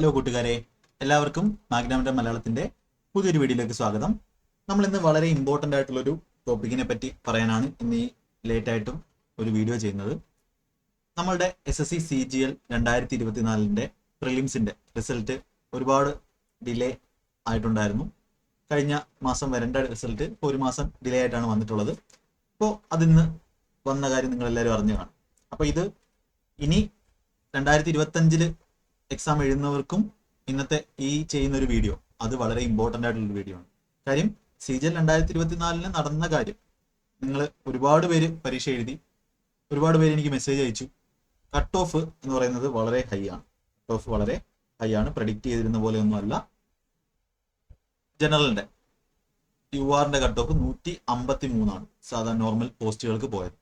Hello കൂട്ടുകാരെ എല്ലാവർക്കും മാഗ്നാമിന്റെ മലയാളത്തിന്റെ പുതിയൊരു വീഡിയോയിലേക്ക് സ്വാഗതം. നമ്മൾ ഇന്ന് വളരെ ഇമ്പോർട്ടന്റ് ആയിട്ടുള്ള ഒരു ടോപ്പിക്കിനെ പറ്റി പറയാനാണ് ഇന്ന് ഈ ലേറ്റ് ആയിട്ടും ഒരു വീഡിയോ ചെയ്യുന്നത്. നമ്മളുടെ S S C C G L രണ്ടായിരത്തി റിസൾട്ട് ഒരുപാട് ഡിലേ ആയിട്ടുണ്ടായിരുന്നു. കഴിഞ്ഞ മാസം വരേണ്ട റിസൾട്ട് ഒരു മാസം ഡിലേ ആയിട്ടാണ് വന്നിട്ടുള്ളത്. അപ്പോൾ അതിന്ന് വന്ന കാര്യം നിങ്ങൾ എല്ലാവരും അറിഞ്ഞു കാണും. അപ്പോൾ ഇത് ഇനി രണ്ടായിരത്തി ഇരുപത്തഞ്ചിൽ എക്സാം എഴുതുന്നവർക്കും ഇന്നത്തെ ഈ ചെയ്യുന്ന ഒരു വീഡിയോ അത് വളരെ ഇമ്പോർട്ടന്റ് ആയിട്ടുള്ള വീഡിയോ ആണ്. കാര്യം സി ജി രണ്ടായിരത്തി ഇരുപത്തിനാലിന് നടന്ന കാര്യം നിങ്ങൾ ഒരുപാട് പേര് പരീക്ഷ എഴുതി ഒരുപാട് പേര് എനിക്ക് മെസ്സേജ് അയച്ചു. കട്ട് ഓഫ് എന്ന് പറയുന്നത് വളരെ ഹൈ ആണ്. കട്ട് ഓഫ് വളരെ ഹൈ ആണ്. പ്രഡിക്റ്റ് ചെയ്തിരുന്ന പോലെ ഒന്നുമല്ല ജനറലിന്റെ യു ആറിന്റെ കട്ട് ഓഫ് നൂറ്റി അമ്പത്തി മൂന്നാണ് സാധാരണ നോർമൽ പോസ്റ്റുകൾക്ക് പോയത്.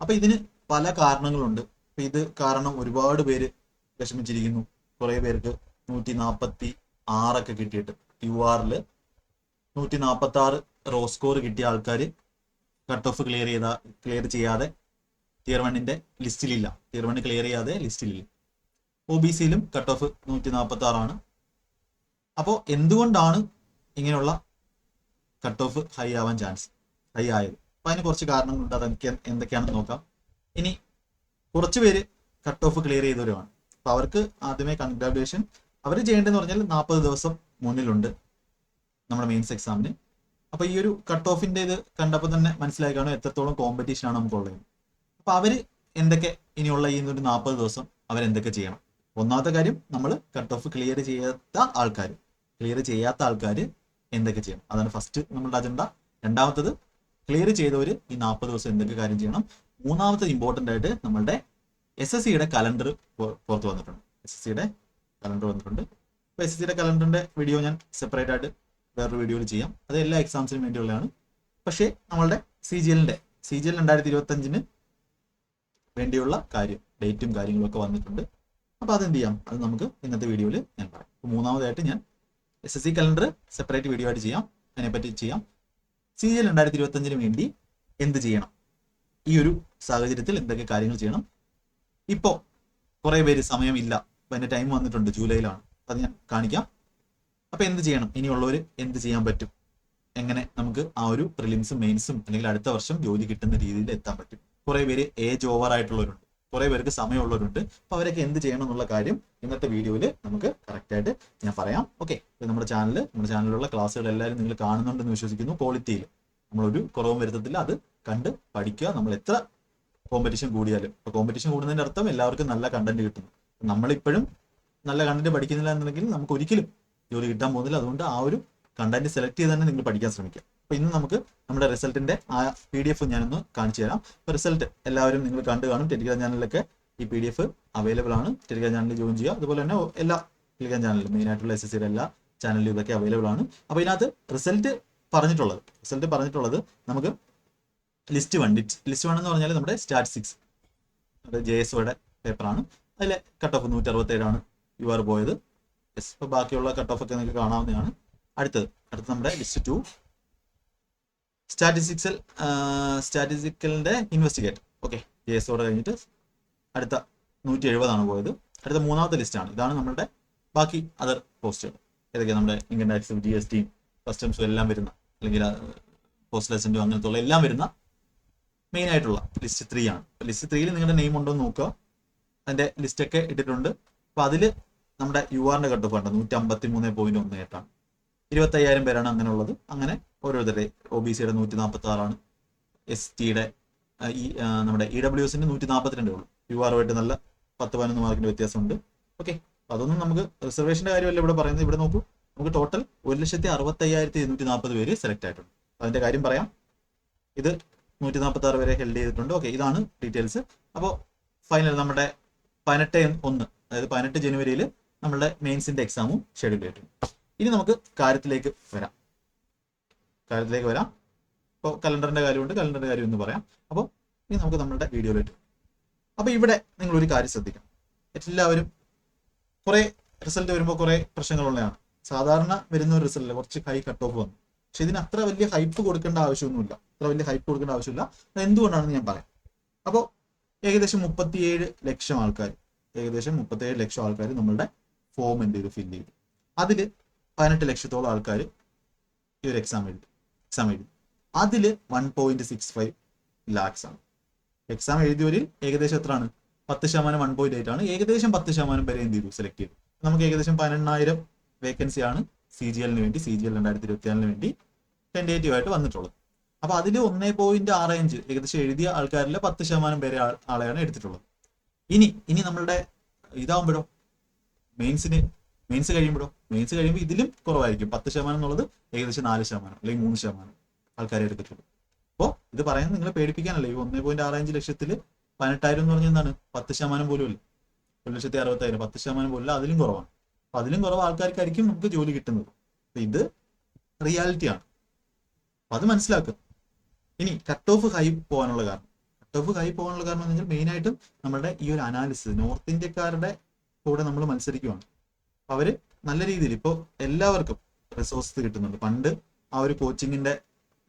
അപ്പൊ ഇതിന് പല കാരണങ്ങളുണ്ട്. ഇത് കാരണം ഒരുപാട് പേര് വിഷമിച്ചിരിക്കുന്നു. കുറെ പേർക്ക് നൂറ്റി നാൽപ്പത്തി ആറൊക്കെ കിട്ടിയിട്ട് യു ആറിൽ നൂറ്റി നാൽപ്പത്തി ആറ് റോ സ്കോർ കിട്ടിയ ആൾക്കാർ കട്ട് ഓഫ് ക്ലിയർ ചെയ്ത ക്ലിയർ ചെയ്യാതെ ടിയർ വണ്ണിന്റെ ലിസ്റ്റിലില്ല. ടിയർ വണ്ണ് ക്ലിയർ ചെയ്യാതെ ലിസ്റ്റിലില്ല. ഒ ബി സിയിലും കട്ട് ഓഫ് നൂറ്റി നാൽപ്പത്തി ആറാണ് അപ്പോൾ എന്തുകൊണ്ടാണ് ഇങ്ങനെയുള്ള കട്ട് ഓഫ് ഹൈ ആവാൻ ചാൻസ്? ഹൈ ആയത്. അപ്പൊ അതിന് കുറച്ച് കാരണങ്ങളുണ്ട്. അതൊക്കെ എന്തൊക്കെയാണെന്ന് നോക്കാം. ഇനി കുറച്ച് പേര് കട്ട് ഓഫ് ക്ലിയർ ചെയ്തവരുമാണ്. അപ്പൊ അവർക്ക് ആദ്യമേ കൺഗ്രാജുലേഷൻ അവർ ചെയ്യേണ്ടതെന്ന് പറഞ്ഞാൽ നാൽപ്പത് ദിവസം മുന്നിലുണ്ട് നമ്മുടെ മെയിൻസ് എക്സാമിന് അപ്പൊ ഈ ഒരു കട്ട് ഓഫിന്റെ ഇത് കണ്ടപ്പോൾ തന്നെ മനസ്സിലായി കാണും എത്രത്തോളം കോമ്പറ്റീഷൻ ആണ് നമുക്കുള്ളത് അപ്പൊ അവർ എന്തൊക്കെ ഇനിയുള്ള ഈ ഒരു നാൽപ്പത് ദിവസം അവരെന്തൊക്കെ ചെയ്യണം. ഒന്നാമത്തെ കാര്യം നമ്മൾ കട്ട് ഓഫ് ക്ലിയർ ചെയ്യാത്ത ആൾക്കാർ. ക്ലിയർ ചെയ്യാത്ത ആൾക്കാർ എന്തൊക്കെ ചെയ്യണം. അതാണ് ഫസ്റ്റ് നമ്മുടെ അജണ്ട രണ്ടാമത്തത് ക്ലിയർ ചെയ്തവർ ഈ നാൽപ്പത് ദിവസം എന്തൊക്കെ കാര്യം ചെയ്യണം. മൂന്നാമത്തെ ഇമ്പോർട്ടന്റ് ആയിട്ട് നമ്മളുടെ എസ് എസ് സിയുടെ കലണ്ടർ പുറത്ത് വന്നിട്ടുണ്ട്. എസ് എസ് സിയുടെ കലണ്ടർ വന്നിട്ടുണ്ട്. അപ്പോൾ എസ് എസ് സിയുടെ കലണ്ടറിന്റെ വീഡിയോ ഞാൻ സെപ്പറേറ്റ് ആയിട്ട് വേറൊരു വീഡിയോയിൽ ചെയ്യാം. അത് എല്ലാ എക്സാംസിനും വേണ്ടിയുള്ളതാണ്. പക്ഷേ നമ്മളുടെ സി ജി എല്ലിന്റെ സി ജി എൽ രണ്ടായിരത്തി ഇരുപത്തഞ്ചിന് വേണ്ടിയുള്ള കാര്യം ഡേറ്റും കാര്യങ്ങളും ഒക്കെ വന്നിട്ടുണ്ട്. അപ്പോൾ അതെന്ത് ചെയ്യാം? അത് നമുക്ക് ഇന്നത്തെ വീഡിയോയിൽ ഞാൻ പറയാം. അപ്പോൾ മൂന്നാമതായിട്ട് ഞാൻ S S C calendar separate video ആയിട്ട് ചെയ്യാം. അതിനെപ്പറ്റി ചെയ്യാം. സി ജി എൽ രണ്ടായിരത്തി ഇരുപത്തഞ്ചിന് വേണ്ടി എന്ത് ചെയ്യണം? ഈ ഒരു സാഹചര്യത്തിൽ എന്തൊക്കെ കാര്യങ്ങൾ ചെയ്യണം? ഇപ്പോൾ കുറേ പേര് സമയമില്ല. അപ്പം എന്റെ ടൈം വന്നിട്ടുണ്ട് ജൂലൈയിലാണ്. അത് ഞാൻ കാണിക്കാം. അപ്പൊ എന്ത് ചെയ്യണം? ഇനിയുള്ളവർ എന്ത് ചെയ്യാൻ പറ്റും? എങ്ങനെ നമുക്ക് ആ ഒരു പ്രിലിംസും മെയിൻസും അല്ലെങ്കിൽ അടുത്ത വർഷം ജോലി കിട്ടുന്ന രീതിയിൽ എത്താൻ പറ്റും? കുറേ പേര് ഏജ് ഓവർ ആയിട്ടുള്ളവരുണ്ട്. കുറേ പേർക്ക് സമയമുള്ളവരുണ്ട്. അപ്പോൾ അവരൊക്കെ എന്ത് ചെയ്യണം എന്നുള്ള കാര്യം ഇന്നത്തെ വീഡിയോയിൽ നമുക്ക് കറക്റ്റായിട്ട് ഞാൻ പറയാം. ഓക്കെ നമ്മുടെ ചാനൽ നമ്മുടെ ചാനലിലുള്ള ക്ലാസ്സുകൾ എല്ലാവരും നിങ്ങൾ കാണുന്നുണ്ടെന്ന് വിശ്വസിക്കുന്നു. ക്വാളിറ്റിയിൽ നമ്മളൊരു കുറവും വരുത്തത്തില്ല. അത് കണ്ട് പഠിക്കുക. നമ്മൾ എത്ര കോമ്പറ്റീഷൻ കൂടിയാലും. ഇപ്പൊ കോമ്പറ്റീഷൻ കൂടുന്നതിന്റെ അർത്ഥം എല്ലാവർക്കും നല്ല കണ്ടന്റ് കിട്ടുന്നു നമ്മളിപ്പോഴും നല്ല കണ്ടന്റ് പഠിക്കുന്നില്ല എന്നുണ്ടെങ്കിൽ നമുക്ക് ഒരിക്കലും ജോലി കിട്ടാൻ പോകുന്നില്ല. അതുകൊണ്ട് ആ ഒരു കണ്ടന്റ് സെലക്ട് ചെയ്ത് തന്നെ നിങ്ങൾ പഠിക്കാൻ ശ്രമിക്കുക. അപ്പൊ ഇന്ന് നമുക്ക് നമ്മുടെ റിസൾട്ടിന്റെ ആ പി ഡി എഫ് ഞാനൊന്ന് കാണിച്ചു തരാം. അപ്പൊ റിസൾട്ട് എല്ലാവരും നിങ്ങൾ കണ്ടു കാണും. ടെലിഗ്രാം ചാനലിലൊക്കെ ഈ പി ഡി എഫ് അവൈലബിൾ ആണ് ടെലിഗ്രാം ചാനലിൽ ജോയിൻ ചെയ്യുക. അതുപോലെ തന്നെ എല്ലാ ടെലിഗ്രാം ചാനലിലും മെയിൻ ആയിട്ടുള്ള എസ് എസ് സിയുടെ എല്ലാ ചാനലിലും ഇതൊക്കെ അവൈലബിൾ ആണ്. അപ്പൊ ഇതിനകത്ത് റിസൾട്ട് പറഞ്ഞിട്ടുള്ളത്. റിസൾട്ട് പറഞ്ഞിട്ടുള്ളത് നമുക്ക് ലിസ്റ്റ് വൺ ലിസ്റ്റ് വൺ എന്ന് പറഞ്ഞാൽ നമ്മുടെ സ്റ്റാറ്റിസ്റ്റിക്സ് അത് ജെ എസ് ഒയുടെ പേപ്പറാണ് അതിലെ കട്ട് ഓഫ് നൂറ്റി അറുപത്തേഴാണ് യു ആർ പോയത്. യെസ് അപ്പോൾ ബാക്കിയുള്ള കട്ട് ഓഫ് ഒക്കെ നിങ്ങൾക്ക് കാണാവുന്നതാണ്. അടുത്തത് അടുത്ത് നമ്മുടെ ലിസ്റ്റ് ടു സ്റ്റാറ്റിസ്റ്റിക്സൽ സ്റ്റാറ്റിസ്റ്റിക്കലിന്റെ ഇൻവെസ്റ്റിഗേറ്റ് ഓക്കെ ജെ എസ് ഒയുടെ കഴിഞ്ഞിട്ട് അടുത്ത നൂറ്റി എഴുപതാണ് പോയത്. അടുത്ത മൂന്നാമത്തെ ലിസ്റ്റാണ് ഇതാണ് നമ്മുടെ ബാക്കി അതർ പോസ്റ്റുകൾ ഏതൊക്കെയാണ് നമ്മുടെ ഇൻകം ടാക്സും ജി എസ് ടിയും കസ്റ്റംസും എല്ലാം വരുന്ന അല്ലെങ്കിൽ പോസ്റ്റൽ അങ്ങനത്തെ ഉള്ള എല്ലാം വരുന്ന മെയിൻ ആയിട്ടുള്ള ലിസ്റ്റ് ത്രീ ആണ്. ലിസ്റ്റ് ത്രീയിൽ നിങ്ങളുടെ നെയിം ഉണ്ടോ എന്ന് നോക്കുക. അതിന്റെ ലിസ്റ്റ് ഒക്കെ ഇട്ടിട്ടുണ്ട്. അപ്പൊ അതിൽ നമ്മുടെ യു ആറിന്റെ കട്ട് ഓഫ് ഉണ്ട് നൂറ്റി അമ്പത്തി മൂന്ന് പോയിന്റ് ഒന്ന് എട്ടാണ് ഇരുപത്തി അയ്യായിരം പേരാണ് അങ്ങനെ ഉള്ളത്. അങ്ങനെ ഓരോരുത്തരുടെ ഒ ബി സിയുടെ നൂറ്റി നാൽപ്പത്തി ആറാണ് എസ് ടിയുടെ ഈ നമ്മുടെ ഇ ഡബ്ല്യു എസിന്റെ നൂറ്റി നാൽപ്പത്തിരണ്ടേ ഉള്ളൂ. യു ആറുമായിട്ട് നല്ല പത്ത് പതിനൊന്ന് മാർക്കിന്റെ വ്യത്യാസമുണ്ട്. ഓക്കെ അതൊന്നും നമുക്ക് റിസർവേഷന്റെ കാര്യമല്ല ഇവിടെ പറയുന്നത്. ഇവിടെ നോക്കൂ. നമുക്ക് ടോട്ടൽ ഒരു ലക്ഷത്തി അറുപത്തി അയ്യായിരത്തി ഇരുന്നൂറ്റി നാൽപ്പത് പേര് സെലക്ട് ആയിട്ടുണ്ട്. അതിന്റെ കാര്യം പറയാം. ഇത് നൂറ്റി നാൽപ്പത്തി ആറ് വരെ ഹെൽഡ് ചെയ്തിട്ടുണ്ട്. ഓക്കെ ഇതാണ് ഡീറ്റെയിൽസ് അപ്പോൾ ഫൈനൽ നമ്മുടെ പതിനെട്ട് ഒന്ന് അതായത് പതിനെട്ട് ജനുവരിയിൽ നമ്മുടെ മെയിൻസിന്റെ എക്സാമും ഷെഡ്യൂൾ ചെയ്തിട്ടുണ്ട്. ഇനി നമുക്ക് കാര്യത്തിലേക്ക് വരാം. കാര്യത്തിലേക്ക് വരാം. അപ്പോൾ കലണ്ടറിന്റെ കാര്യമുണ്ട്. കലണ്ടറിന്റെ കാര്യം എന്ന് പറയാം. അപ്പോൾ ഇനി നമുക്ക് നമ്മുടെ വീഡിയോയിലേക്ക് അപ്പോൾ ഇവിടെ നിങ്ങൾ ഒരു കാര്യം ശ്രദ്ധിക്കണം. എല്ലാവരും കുറേ റിസൾട്ട് വരുമ്പോൾ കുറേ പ്രശ്നങ്ങളുള്ളതാണ്. സാധാരണ വരുന്ന ഒരു റിസൾട്ടില്ല കുറച്ച് ഹൈ കട്ട് ഓഫ് വന്നു. പക്ഷെ ഇതിന് അത്ര വലിയ ഹൈപ്പ് കൊടുക്കേണ്ട ആവശ്യമൊന്നുമില്ല. അത്ര വലിയ ഹൈപ്പ് കൊടുക്കേണ്ട ആവശ്യമില്ല. എന്തുകൊണ്ടാണെന്ന് ഞാൻ പറയാം. അപ്പോൾ ഏകദേശം മുപ്പത്തിയേഴ് ലക്ഷം ആൾക്കാർ ഏകദേശം മുപ്പത്തേഴ് ലക്ഷം ആൾക്കാർ നമ്മളുടെ ഫോം എന്ത് ചെയ്ത്? ഫില്ല് ചെയ്തു. അതിൽ പതിനെട്ട് ലക്ഷത്തോളം ആൾക്കാർ ഈ ഒരു എക്സാം എഴുതി എക്സാം എഴുതി. അതിൽ one point six five lakhs ആണ്. എക്സാം എഴുതിയവരിൽ ഏകദേശം എത്രയാണ്? പത്ത് ശതമാനം വൺ പോയിന്റ് എയ്റ്റ് ആണ്. ഏകദേശം പത്ത് ശതമാനം വരെ എന്ത് ചെയ്തു? സെലക്ട് ചെയ്തു. നമുക്ക് ഏകദേശം പതിനെണ്ണായിരം വേക്കൻസി ആണ് സി ജി എല്ലിന് വേണ്ടി സി ജി എൽ രണ്ടായിരത്തി ഇരുപത്തിനാലിന് വേണ്ടി ടെൻഡേറ്റീവ് ആയിട്ട് വന്നിട്ടുള്ളത്. അപ്പൊ അതിൽ ഒന്നേ പോയിന്റ് ആറ് അഞ്ച് ഏകദേശം എഴുതിയ ആൾക്കാരിലെ പത്ത് ശതമാനം പേരെ ആളെയാണ് എടുത്തിട്ടുള്ളത്. ഇനി ഇനി നമ്മളുടെ ഇതാവുമ്പോഴോ? മെയിൻസിന് മെയിൻസ് കഴിയുമ്പോഴോ? മെയിൻസ് കഴിയുമ്പോൾ ഇതിലും കുറവായിരിക്കും. പത്ത് ശതമാനം എന്നുള്ളത് ഏകദേശം നാല് ശതമാനം അല്ലെങ്കിൽ മൂന്ന് ശതമാനം ആൾക്കാരെ എടുക്കത്തുള്ളൂ അപ്പോൾ ഇത് പറയുന്നത് നിങ്ങളെ പേടിപ്പിക്കാനല്ല. ഈ ഒന്നേ പോയിന്റ് ആറ് അഞ്ച് ലക്ഷത്തിൽ പതിനെട്ടായിരം എന്ന് പറഞ്ഞാൽ എന്താണ്? പത്ത് ശതമാനം പോലും ഇല്ല ഒരു ലക്ഷത്തി അറുപത്തായിരം. പത്ത് ശതമാനം പോലും അതിലും കുറവാണ്. അപ്പൊ അതിലും കുറവ് ആൾക്കാർക്കായിരിക്കും നമുക്ക് ജോലി കിട്ടുന്നത്. ഇത് റിയാലിറ്റിയാണ് അപ്പൊ അത് മനസ്സിലാക്കുക. ഇനി കട്ട് ഓഫ് ഹൈ പോകാനുള്ള കാരണം. കട്ട് ഓഫ് ഹൈ പോകാനുള്ള കാരണം എന്ന് വെച്ചാൽ മെയിൻ ആയിട്ടും നമ്മുടെ ഈ ഒരു അനാലിസിസ് നോർത്ത് ഇന്ത്യക്കാരുടെ കൂടെ നമ്മൾ മത്സരിക്കുവാണ്. അവർ നല്ല രീതിയിൽ ഇപ്പോൾ എല്ലാവർക്കും റിസോഴ്സസ് കിട്ടുന്നുണ്ട്. പണ്ട് ആ ഒരു കോച്ചിങ്ങിന്റെ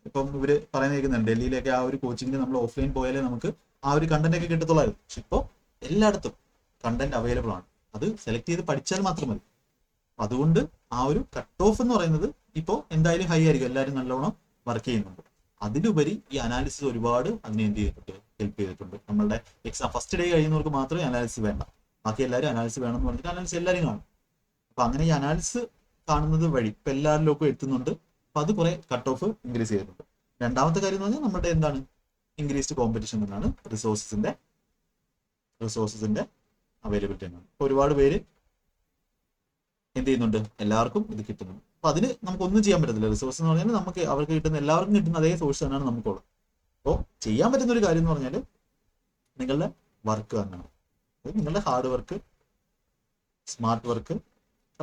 ഇപ്പം ഇവർ പറയുന്ന കേൾക്കുന്നുണ്ട് ഡൽഹിയിലേക്ക് ആ ഒരു കോച്ചിങ്ങിന് നമ്മൾ ഓഫ്ലൈൻ പോയാലേ നമുക്ക് ആ ഒരു കണ്ടന്റ് ഒക്കെ കിട്ടത്തുള്ളായിരുന്നു. പക്ഷെ ഇപ്പോൾ എല്ലായിടത്തും കണ്ടന്റ് അവൈലബിൾ ആണ്. അത് സെലക്ട് ചെയ്ത് പഠിച്ചാൽ മാത്രം മതി. അതുകൊണ്ട് ആ ഒരു കട്ട് ഓഫ് എന്ന് പറയുന്നത് ഇപ്പോൾ എന്തായാലും ഹൈ ആയിരിക്കും. എല്ലാവരും നല്ലോണം വർക്ക് ചെയ്യുന്നുണ്ട്. അതിലുപരി ഈ അനാലിസിസ് ഒരുപാട് അതിനെ എന്ത് ചെയ്തിട്ടുണ്ട്? ഹെൽപ്പ് ചെയ്തിട്ടുണ്ട്. നമ്മളുടെ എക്സാം ഫസ്റ്റ് ഡേ കഴിയുന്നവർക്ക് മാത്രമേ അനാലിസിസ് വേണ്ട. ബാക്കി എല്ലാവരും അനാലിസിസ് വേണം എന്ന് പറഞ്ഞിട്ട് അനാലിസിസ് എല്ലാവരും കാണും. അപ്പൊ അങ്ങനെ ഈ അനാലിസിസ് കാണുന്നത് വഴി ഇപ്പൊ എല്ലാവരിലേക്കും എത്തുന്നുണ്ട്. അപ്പൊ അത് കുറെ കട്ട് ഓഫ് ഇൻക്രീസ് ചെയ്തിട്ടുണ്ട്. രണ്ടാമത്തെ കാര്യം എന്ന് പറഞ്ഞാൽ നമ്മുടെ എന്താണ്? ഇൻക്രീസ്ഡ് കോമ്പറ്റീഷൻ എന്നാണ് റിസോഴ്സസിന്റെ റിസോഴ്സസിന്റെ അവൈലബിലിറ്റി എന്നാണ് ഒരുപാട് പേര് എന്ത് ചെയ്യുന്നുണ്ട്? എല്ലാവർക്കും ഇത് കിട്ടുന്നുണ്ട്. അപ്പൊ അതിന് നമുക്ക് ഒന്നും ചെയ്യാൻ പറ്റത്തില്ല. റിസോഴ്സ് എന്ന് പറഞ്ഞാൽ നമുക്ക് അവർക്ക് കിട്ടുന്ന എല്ലാവർക്കും കിട്ടുന്ന അതേ സോഴ്സ് തന്നെയാണ് നമുക്കുള്ളത്. അപ്പോൾ ചെയ്യാൻ പറ്റുന്ന ഒരു കാര്യം എന്ന് പറഞ്ഞാൽ നിങ്ങളുടെ വർക്ക് അതായത് നിങ്ങളുടെ hard work smart work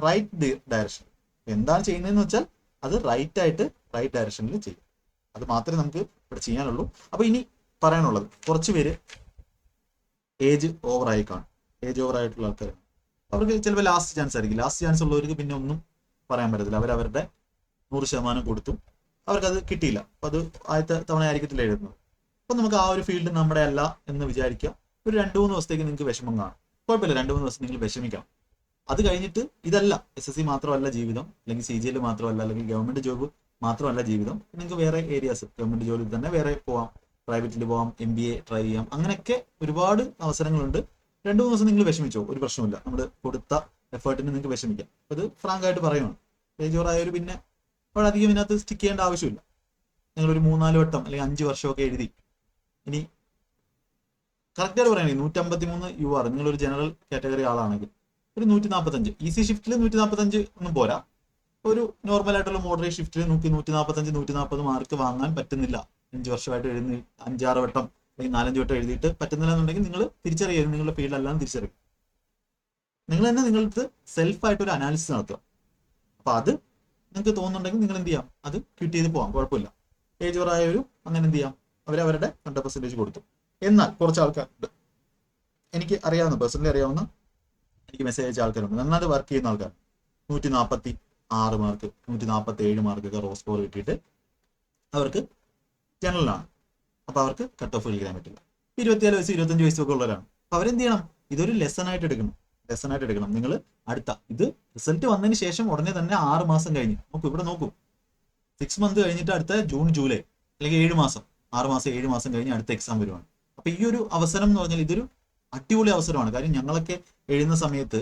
right direction എന്താണ് ചെയ്യുന്നതെന്ന് വെച്ചാൽ അത് റൈറ്റ് ആയിട്ട് റൈറ്റ് ഡയറക്ഷനിൽ ചെയ്യും. അത് മാത്രമേ നമുക്ക് ഇവിടെ ചെയ്യാനുള്ളൂ. അപ്പൊ ഇനി പറയാനുള്ളത് കുറച്ച് പേര് ഏജ് ഓവറായി കാണും. ഏജ് ഓവറായിട്ടുള്ള ആൾക്കാർ അവർക്ക് ചിലപ്പോൾ ലാസ്റ്റ് ചാൻസ് ആയിരിക്കും. ലാസ്റ്റ് ചാൻസ് ഉള്ളവർക്ക് പിന്നെ ഒന്നും പറയാൻ പറ്റത്തില്ല. അവർ അവരുടെ നൂറ് ശതമാനം കൊടുത്തു. അവർക്കത് കിട്ടിയില്ല. അപ്പൊ അത് ആദ്യത്തെ തവണ ആയിരിക്കത്തില്ല എഴുതുന്നത്. അപ്പൊ നമുക്ക് ആ ഒരു ഫീൽഡ് നമ്മുടെ അല്ല എന്ന് വിചാരിക്കാം. ഒരു രണ്ട് മൂന്ന് ദിവസത്തേക്ക് നിങ്ങൾക്ക് വിഷമം കാണും. കുഴപ്പമില്ല. രണ്ട് മൂന്ന് ദിവസം നിങ്ങൾ വിഷമിക്കാം അത് കഴിഞ്ഞിട്ട് ഇതല്ല. എസ് എസ് സി മാത്രമല്ല ജീവിതം. അല്ലെങ്കിൽ സി ജി എൽ മാത്രമല്ല. അല്ലെങ്കിൽ ഗവൺമെന്റ് ജോബ് മാത്രമല്ല ജീവിതം. നിങ്ങൾക്ക് വേറെ ഏരിയാസ് ഗവൺമെന്റ് ജോലി തന്നെ വേറെ പോവാം. പ്രൈവറ്റിൽ പോവാം. എം ബി എ ട്രൈ ചെയ്യാം. അങ്ങനെയൊക്കെ ഒരുപാട് അവസരങ്ങളുണ്ട്. രണ്ടു മൂന്ന് ദിവസം നിങ്ങൾ വിഷമിച്ചോ ഒരു പ്രശ്നമില്ല നമ്മൾ കൊടുത്ത എഫേർട്ടിന് നിങ്ങൾക്ക് വിഷമിക്കാം. അത് ഫ്രാങ്ക് ആയിട്ട് പറയുവാണ്. ഓറായാൽ പിന്നെ വളരെയധികം ഇതിനകത്ത് സ്റ്റിക്ക് ചെയ്യേണ്ട ആവശ്യമില്ല. നിങ്ങൾ ഒരു മൂന്നാൽ വട്ടം അല്ലെങ്കിൽ അഞ്ച് വർഷമൊക്കെ എഴുതി. ഇനി കറക്റ്റായിട്ട് നൂറ്റി നൂറ്റമ്പത്തി മൂന്ന് യു ആർ നിങ്ങളൊരു ജനറൽ കാറ്റഗറി ആളാണെങ്കിൽ ഒരു നൂറ്റി നാൽപ്പത്തഞ്ച് ഈസി ഷിഫ്റ്റിൽ നൂറ്റി നാൽപ്പത്തഞ്ച് ഒന്നും പോരാ. ഒരു നോർമൽ ആയിട്ടുള്ള മോഡറേറ്റ് ഷിഫ്റ്റിൽ നോക്കി നൂറ്റി നാൽപ്പത്തഞ്ച് നൂറ്റി നാൽപ്പത് മാർക്ക് വാങ്ങാൻ പറ്റുന്നില്ല. അഞ്ച് വർഷമായിട്ട് എഴുതി അഞ്ചാറ് വട്ടം അല്ലെങ്കിൽ നാലഞ്ച് വട്ടം എഴുതിയിട്ട് പറ്റുന്നില്ല എന്നുണ്ടെങ്കിൽ നിങ്ങൾ തിരിച്ചറിയുക നിങ്ങളുടെ ഫീൽഡെല്ലാം തിരിച്ചറിയും. നിങ്ങൾ തന്നെ നിങ്ങൾക്ക് സെൽഫായിട്ട് ഒരു അനാലിസിസ് നടത്തുക. അപ്പൊ അത് നിങ്ങൾക്ക് തോന്നുന്നുണ്ടെങ്കിൽ നിങ്ങൾ എന്ത് ചെയ്യാം? അത് ക്വിറ്റ് ചെയ്ത് പോകാം കുഴപ്പമില്ല. ഏജ് ഒരു അങ്ങനെ എന്ത് ചെയ്യാം? അവർ അവരുടെ ഹൺഡ്രഡ് പെർസെന്റേജ് കൊടുത്തു. എന്നാൽ കുറച്ച് ആൾക്കാരുണ്ട്. എനിക്ക് അറിയാവുന്ന പേഴ്സണലി അറിയാവുന്ന എനിക്ക് മെസ്സേജ് അയച്ച ആൾക്കാരുണ്ട്. നന്നായിട്ട് വർക്ക് ചെയ്യുന്ന ആൾക്കാർ നൂറ്റി നാൽപ്പത്തി ആറ് മാർക്ക് നൂറ്റി നാൽപ്പത്തി ഏഴ് മാർക്കൊക്കെ റോസ് സ്കോർ കിട്ടിയിട്ട് അവർക്ക് ജനറലാണ് അപ്പൊ അവർക്ക് കട്ട് ഓഫ് കളിക്കാൻ പറ്റില്ല. ഇരുപത്തിയേഴ് വയസ്സ് ഇരുപത്തഞ്ച് വയസ്സൊക്കെ ഉള്ളവരാണ്. അപ്പൊ അവരെന്ത് ചെയ്യണം? ഇതൊരു ലെസൺ ആയിട്ട് എടുക്കണം. ലെസൺ ആയിട്ട് എടുക്കണം. നിങ്ങൾ അടുത്ത ഇത് റിസൾട്ട് വന്നതിന് ശേഷം ഉടനെ തന്നെ ആറ് മാസം കഴിഞ്ഞ് നോക്കൂ ഇവിടെ നോക്കൂ. സിക്സ് മന്ത് കഴിഞ്ഞിട്ട് അടുത്ത ജൂൺ ജൂലൈ അല്ലെങ്കിൽ ഏഴ് മാസം. ആറ് മാസം ഏഴ് മാസം കഴിഞ്ഞ് അടുത്ത എക്സാം വരുവാണ്. അപ്പൊ ഈ ഒരു അവസരം എന്ന് പറഞ്ഞാൽ ഇതൊരു അടിപൊളി അവസരമാണ്. കാര്യം ഞങ്ങളൊക്കെ എഴുതുന്ന സമയത്ത്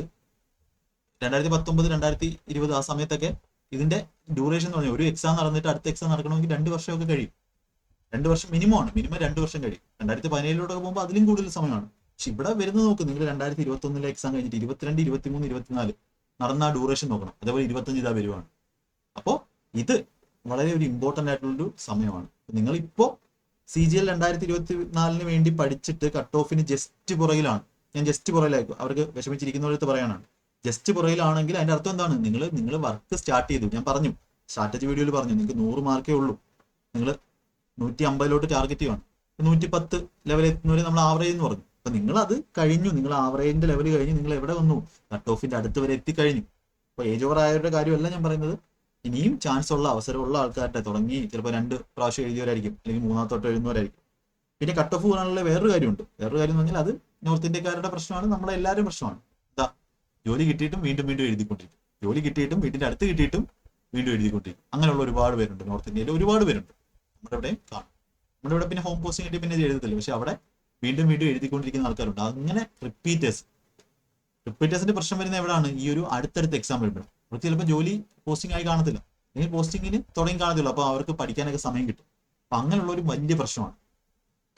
രണ്ടായിരത്തി പത്തൊമ്പത് രണ്ടായിരത്തി ഇരുപത് ആ സമയത്തൊക്കെ ഇതിന്റെ ഡ്യൂറേഷൻ എന്ന് പറഞ്ഞാൽ ഒരു എക്സാം നടന്നിട്ട് അടുത്ത എക്സാം നടക്കണമെങ്കിൽ രണ്ട് വർഷമൊക്കെ കഴിയും. രണ്ട് വർഷം മിനിമം ആണ്. മിനിമം രണ്ട് വർഷം കഴിയും. രണ്ടായിരത്തി പതിനേഴിലോട്ട് പോകുമ്പോൾ അതിലും കൂടുതൽ സമയമാണ്. പക്ഷെ ഇവിടെ വരുന്നത് നോക്ക് നിങ്ങൾ രണ്ടായിരത്തി ഇരുപത്തി ഒന്നിലെ എക്സാം കഴിഞ്ഞിട്ട് ഇരുപത്തിരണ്ട് ഇരുപത്തിമൂന്ന് ഇരുപത്തിനാല് നടന്ന ആ ഡ്യൂറേഷൻ നോക്കണം. അതേപോലെ ഇരുപത്തഞ്ച് ഇതാ വരുവാണ്. അപ്പോൾ ഇത് വളരെ ഒരു ഇമ്പോർട്ടന്റ് ആയിട്ടുള്ളൊരു സമയമാണ്. നിങ്ങൾ ഇപ്പോൾ സി ജി എൽ രണ്ടായിരത്തി ഇരുപത്തി നാലിന് വേണ്ടി പഠിച്ചിട്ട് കട്ട് ഓഫിന് ജസ്റ്റ് പുറകിലാണ്. ഞാൻ ജസ്റ്റ് പുറകിലായിരിക്കും. അവർക്ക് വിഷമിച്ചിരിക്കുന്നവരടുത്ത് പറയാനാണ്. ജസ്റ്റ് പുറകിലാണെങ്കിൽ അതിന്റെ അർത്ഥം എന്താണ്? നിങ്ങൾ നിങ്ങൾ വർക്ക് സ്റ്റാർട്ട് ചെയ്തു. ഞാൻ പറഞ്ഞു. സ്ട്രാറ്റജി വീഡിയോയിൽ പറഞ്ഞു. നിങ്ങൾക്ക് നൂറ് മാർക്കേ ഉള്ളൂ. നിങ്ങൾ നൂറ്റി അമ്പതിലോട്ട് ടാർഗറ്റ് ചെയ്യണം നൂറ്റി പത്ത് ലെവൽ എത്തുന്നവരെ നമ്മൾ ആവറേജ് എന്ന് പറഞ്ഞു. അപ്പൊ നിങ്ങൾ അത് കഴിഞ്ഞു. നിങ്ങൾ ആവറേജിന്റെ ലെവൽ കഴിഞ്ഞു നിങ്ങൾ എവിടെ വന്നു? കട്ട് ഓഫിന്റെ അടുത്ത് വരെ എത്തിക്കഴിഞ്ഞു. അപ്പൊ ഏജ് ഓവർ ആയവരുടെ കാര്യമല്ല ഞാൻ പറയുന്നത്. ഇനിയും ചാൻസ് ഉള്ള അവസരമുള്ള ആൾക്കാരുടെ തുടങ്ങി ചിലപ്പോൾ രണ്ട് പ്രാവശ്യം എഴുതിയവരായിരിക്കും. അല്ലെങ്കിൽ മൂന്നാമത്തോട്ട് എഴുതുന്നവരായിരിക്കും. പിന്നെ കട്ട് ഓഫ് പോകാനുള്ള വേറൊരു കാര്യമുണ്ട്. വേറൊരു കാര്യം എന്ന് പറഞ്ഞാൽ അത് നോർത്ത് ഇന്ത്യക്കാരുടെ പ്രശ്നമാണ്. നമ്മളെ എല്ലാവരും പ്രശ്നമാണ്. എന്താ ജോലി കിട്ടിയിട്ടും വീണ്ടും വീണ്ടും എഴുതിക്കൊണ്ടിരിക്കും. ജോലി കിട്ടിയിട്ടും വീട്ടിന്റെ അടുത്ത് കിട്ടിയിട്ടും വീണ്ടും എഴുതിക്കൊണ്ടിരിക്കും. അങ്ങനെയുള്ള ഒരുപാട് പേരുണ്ട് നോർത്ത് ഇന്ത്യയിൽ. ഒരുപാട് പേരുണ്ട്. നമ്മുടെ കാണും. നമ്മുടെ ഇവിടെ പിന്നെ ഹോം പോസ്റ്റിംഗ് കിട്ടി പിന്നെ എഴുതത്തില്ല. പക്ഷെ അവിടെ വീണ്ടും വീണ്ടും എഴുതിക്കൊണ്ടിരിക്കുന്ന ആൾക്കാരുണ്ട്. അങ്ങനെ റിപ്പീറ്റേഴ്സ് റിപ്പീറ്റേഴ്സിന്റെ പ്രശ്നം വരുന്നത് എവിടെയാണ് ഈ ഒരു അടുത്തടുത്ത് എക്സാം വരുമ്പോൾ അവർക്ക് ചിലപ്പോൾ ജോലി പോസ്റ്റിംഗ് ആയി കാണത്തില്ല. അല്ലെങ്കിൽ പോസ്റ്റിങ്ങിന് തുടങ്ങി കാണത്തില്ല. അപ്പോൾ അവർക്ക് പഠിക്കാനൊക്കെ സമയം കിട്ടും. അപ്പൊ അങ്ങനെയുള്ള ഒരു വലിയ പ്രശ്നമാണ്.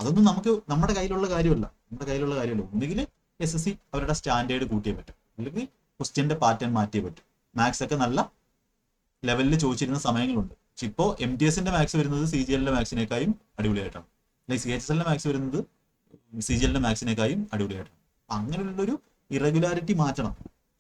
അതൊന്നും നമുക്ക് നമ്മുടെ കയ്യിലുള്ള കാര്യമല്ല. നമ്മുടെ കയ്യിലുള്ള കാര്യമല്ല. ഒന്നുകിൽ എസ് എസ് സി അവരുടെ സ്റ്റാൻഡേർഡ് കൂട്ടിയേ പറ്റും. അല്ലെങ്കിൽ ക്വസ്റ്റ്യന്റെ പാറ്റേൺ മാറ്റിയേ പറ്റും. മാത്സ് ഒക്കെ നല്ല ലെവലിൽ ചോദിച്ചിരുന്ന സമയങ്ങളുണ്ട്. ഇപ്പോൾ എം ടി എസിന്റെ മാക്സ് വരുന്നത് സി ജി എല്ലിന്റെ മാക്സിനേക്കായും അടിപൊളിയായിട്ടാണ്. അല്ലെങ്കിൽ സി എച്ച് എസ് എല്ലിന്റെ മാക്സ് വരുന്നത് സി ജി എല്ലിന്റെ മാക്സിനേക്കായും അടിപൊളിയായിട്ടാണ്. അപ്പൊ അങ്ങനെയുള്ളൊരു ഇറഗുലാരിറ്റി മാറ്റണം.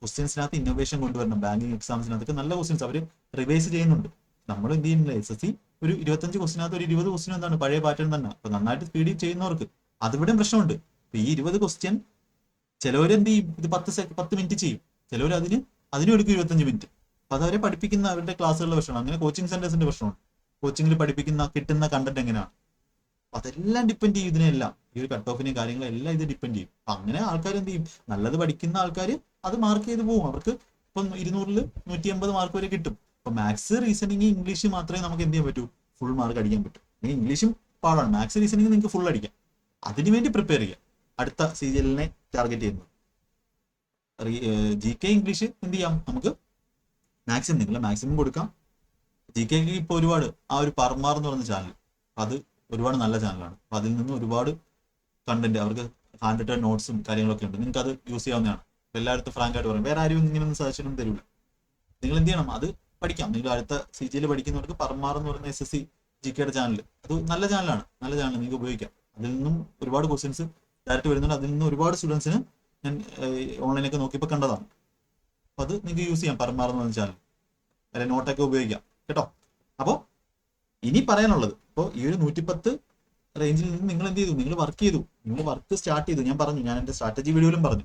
ക്വസ്റ്റ്യൻസിനകത്ത് ഇന്നോവേഷൻ കൊണ്ടുവരണം. ബാങ്കിങ് എക്സാംസിനകത്തൊക്കെ നല്ല ക്വസ്റ്റ്യൻസ് അവർ റിവൈസ് ചെയ്യുന്നുണ്ട്. നമ്മൾ എന്ത് ചെയ്യുന്നില്ല? എസ് എസ് സി ഒരു ഇരുപത്തഞ്ച് ക്വസ്റ്റിനകത്ത് ഒരു ഇരുപത് ക്വസ്റ്റ്യൻ എന്താണ്? പഴയ പാറ്റേൺ തന്നെ. അപ്പൊ നന്നായിട്ട് സ്പീഡിൽ ചെയ്യുന്നവർക്ക് അതിവിടെ പ്രശ്നമുണ്ട്. ഈ ഇരുപത് ക്വസ്റ്റ്യൻ ചിലവരെന്ത് ചെയ്യും? ഇത് പത്ത് പത്ത് മിനിറ്റ് ചെയ്യും. ചിലവർ അതിന് അതിനും എടുക്കും ഇരുപത്തഞ്ച് മിനിറ്റ് അപ്പൊ അതവരെ പഠിപ്പിക്കുന്ന അവരുടെ ക്ലാസ്സുകളുടെ പ്രശ്നമാണ്. അങ്ങനെ കോച്ചിങ് സെന്റേഴ്സിന്റെ പ്രശ്നമാണ് കോച്ചിങ്ങിൽ പഠിപ്പിക്കുന്ന കിട്ടുന്ന കണ്ടന്റ് എങ്ങനെയാണ്? അതെല്ലാം ഡിപ്പെൻഡ് ചെയ്യും ഇതിനെല്ലാം. ഈ ഒരു കട്ട് ഓഫിനെയും കാര്യങ്ങളെല്ലാം ഇത് ഡിപ്പെൻഡ് ചെയ്യും. അങ്ങനെ ആൾക്കാർ എന്ത് ചെയ്യും? നല്ലത് പഠിക്കുന്ന ആൾക്കാർ അത് മാർക്ക് ചെയ്ത് പോകും അവർക്ക് ഇപ്പം ഇരുന്നൂറിൽ നൂറ്റി അമ്പത് മാർക്ക് വരെ കിട്ടും. അപ്പൊ മാത്സ് റീസണിങ് ഇംഗ്ലീഷ് മാത്രമേ നമുക്ക് എന്ത് ചെയ്യാൻ പറ്റൂ? ഫുൾ മാർക്ക് അടിക്കാൻ പറ്റും. ഇംഗ്ലീഷും പാടാണ്. മാത്സ് റീസണിങ് നിങ്ങൾക്ക് ഫുൾ അടിക്കാം. അതിനുവേണ്ടി പ്രിപ്പയർ ചെയ്യുക അടുത്ത സീരിയലിനെ ടാർഗറ്റ് ചെയ്യുന്നത്. ജി കെ ഇംഗ്ലീഷ് എന്ത് ചെയ്യാം? നമുക്ക് മാക്സിമം നിങ്ങൾ മാക്സിമം കൊടുക്കാം. ജി കെക്ക് ഇപ്പോൾ ഒരുപാട് ആ ഒരു പർമാർ എന്ന് പറയുന്ന ചാനൽ അത് ഒരുപാട് നല്ല ചാനലാണ് അപ്പൊ അതിൽ നിന്ന് ഒരുപാട് കണ്ടന്റ് അവർക്ക് ഹാൻഡ് റിട്ടേൺ നോട്ട്സും കാര്യങ്ങളൊക്കെ ഉണ്ട്. നിങ്ങൾക്ക് അത് യൂസ് ചെയ്യാവുന്നതാണ്. എല്ലായിടത്തും ഫ്രാങ്ക് ആയിട്ട് പറയും. വേറെ ആരും ഇങ്ങനെയൊന്നും സജഷനും തരില്ല നിങ്ങൾ എന്ത് ചെയ്യണം? അത് പഠിക്കാം. നിങ്ങൾ അടുത്ത സി ജിയിൽ പഠിക്കുന്നവർക്ക് പർമാർ എന്ന് പറയുന്ന എസ് എസ് സി ജി കെയുടെ ചാനൽ അത് നല്ല ചാനലാണ് നല്ല ചാനൽ നിങ്ങൾക്ക് ഉപയോഗിക്കാം. അതിൽ നിന്നും ഒരുപാട് ക്വസ്റ്റ്യൻസ് ഡയറക്റ്റ് വരുന്നുണ്ട്. അതിൽ നിന്ന് ഒരുപാട് സ്റ്റുഡൻസിന് ഞാൻ ഓൺലൈനൊക്കെ നോക്കിയപ്പോൾ കണ്ടതാണ്. അപ്പൊ അത് നിങ്ങൾക്ക് യൂസ് ചെയ്യാം. പർമാർ എന്ന് അല്ലെ നോട്ടൊക്കെ ഉപയോഗിക്കാം. കേട്ടോ? അപ്പോൾ ഇനി പറയാനുള്ളത്. ഇപ്പോൾ ഈ ഒരു നൂറ്റിപ്പത്ത് റേഞ്ചിൽ നിന്ന് നിങ്ങൾ എന്ത് ചെയ്തു? നിങ്ങൾ വർക്ക് ചെയ്തു. നിങ്ങൾ വർക്ക് സ്റ്റാർട്ട് ചെയ്തു. ഞാൻ പറഞ്ഞു. ഞാൻ എന്റെ സ്ട്രാറ്റജി വീഡിയോയിലും പറഞ്ഞു.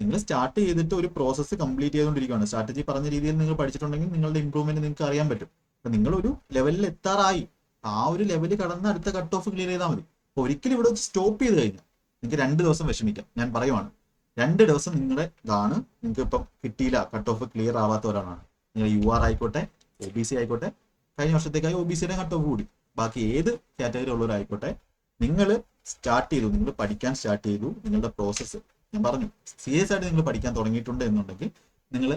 നിങ്ങൾ സ്റ്റാർട്ട് ചെയ്തിട്ട് ഒരു പ്രോസസ്സ് കംപ്ലീറ്റ് ചെയ്തുകൊണ്ടിരിക്കുകയാണ്. സ്ട്രാറ്റജി പറഞ്ഞ രീതിയിൽ നിങ്ങൾ പഠിച്ചിട്ടുണ്ടെങ്കിൽ നിങ്ങളുടെ ഇമ്പ്രൂവ്മെന്റ് നിങ്ങൾക്ക് അറിയാൻ പറ്റും. അപ്പൊ നിങ്ങൾ ഒരു ലെവലിൽ എത്താറായി. ആ ഒരു ലെവലിൽ കടന്ന് അടുത്ത കട്ട് ഓഫ് ക്ലിയർ ചെയ്താൽ മതി. ഒരിക്കലും ഇവിടെ സ്റ്റോപ്പ് ചെയ്ത് കഴിഞ്ഞാൽ നിങ്ങൾക്ക് രണ്ട് ദിവസം വിഷമിക്കാം. ഞാൻ പറയുവാണ്. രണ്ട് ദിവസം നിങ്ങളുടെ ഇതാണ് നിങ്ങൾക്ക് ഇപ്പം കിട്ടിയില്ല കട്ട് ഓഫ് ക്ലിയർ ആവാത്ത ഒരാളാണ്. നിങ്ങൾ യു ആർ ആയിക്കോട്ടെ ഒ ബി സി ആയിക്കോട്ടെ കഴിഞ്ഞ വർഷത്തേക്കായി ഒ ബി സിയുടെ കട്ട് ഓഫ് കൂടി. ബാക്കി ഏത് കാറ്റഗറി ഉള്ളവരായിക്കോട്ടെ നിങ്ങൾ സ്റ്റാർട്ട് ചെയ്തു നിങ്ങൾ പഠിക്കാൻ സ്റ്റാർട്ട് ചെയ്തു നിങ്ങളുടെ പ്രോസസ്സ് ഞാൻ പറഞ്ഞു സീരിയസ് ആയിട്ട് നിങ്ങൾ പഠിക്കാൻ തുടങ്ങിയിട്ടുണ്ട് എന്നുണ്ടെങ്കിൽ നിങ്ങൾ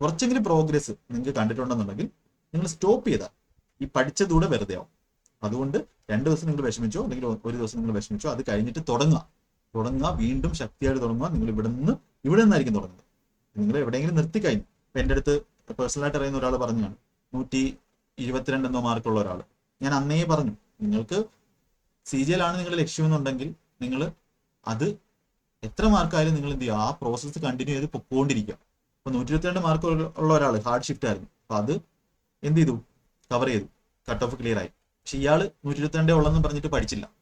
കുറച്ചെങ്കിലും പ്രോഗ്രസ് നിങ്ങൾക്ക് കണ്ടിട്ടുണ്ടെന്നുണ്ടെങ്കിൽ നിങ്ങൾ സ്റ്റോപ്പ് ചെയ്താൽ ഈ പഠിച്ചതൂടെ വെറുതെ ആവും അതുകൊണ്ട് രണ്ട് ദിവസം നിങ്ങൾ വിഷമിച്ചോ അല്ലെങ്കിൽ ഒരു ദിവസം നിങ്ങൾ വിഷമിച്ചോ അത് കഴിഞ്ഞിട്ട് തുടങ്ങുക തുടങ്ങുക വീണ്ടും ശക്തിയായിട്ട് തുടങ്ങുക. നിങ്ങൾ ഇവിടെ നിന്ന് ഇവിടെ നിന്നായിരിക്കും തുടങ്ങുന്നത്. നിങ്ങൾ എവിടെയെങ്കിലും നിർത്തി കഴിഞ്ഞു. ഇപ്പൊ എന്റെ അടുത്ത് പേഴ്സണലായിട്ട് അറിയുന്ന ഒരാൾ പറഞ്ഞാണ് നൂറ്റി ഇരുപത്തിരണ്ട് എന്തോ മാർക്കുള്ള ഒരാൾ ഞാൻ അന്നേ പറഞ്ഞു നിങ്ങൾക്ക് സി ജി എല്ലാണ് നിങ്ങളുടെ ലക്ഷ്യമെന്നുണ്ടെങ്കിൽ നിങ്ങൾ അത് എത്ര മാർക്കായാലും നിങ്ങൾ എന്ത് ചെയ്യുക? ആ പ്രോസസ്സ് കണ്ടിന്യൂ ചെയ്ത് പൊക്കോണ്ടിരിക്കുക. അപ്പൊ നൂറ്റി ഇരുപത്തിരണ്ട് മാർക്ക് ഉള്ള ഒരാൾ ഹാർഡ് ഷിഫ്റ്റ് ആയിരുന്നു. അപ്പൊ അത് എന്ത് ചെയ്തു? കവർ ചെയ്തു. കട്ട് ഓഫ് ക്ലിയർ ആയി. പക്ഷെ ഇയാൾ നൂറ്റി ഇരുപത്തിരണ്ടേ ഉള്ളെന്ന് പറഞ്ഞിട്ട് പഠിച്ചില്ല.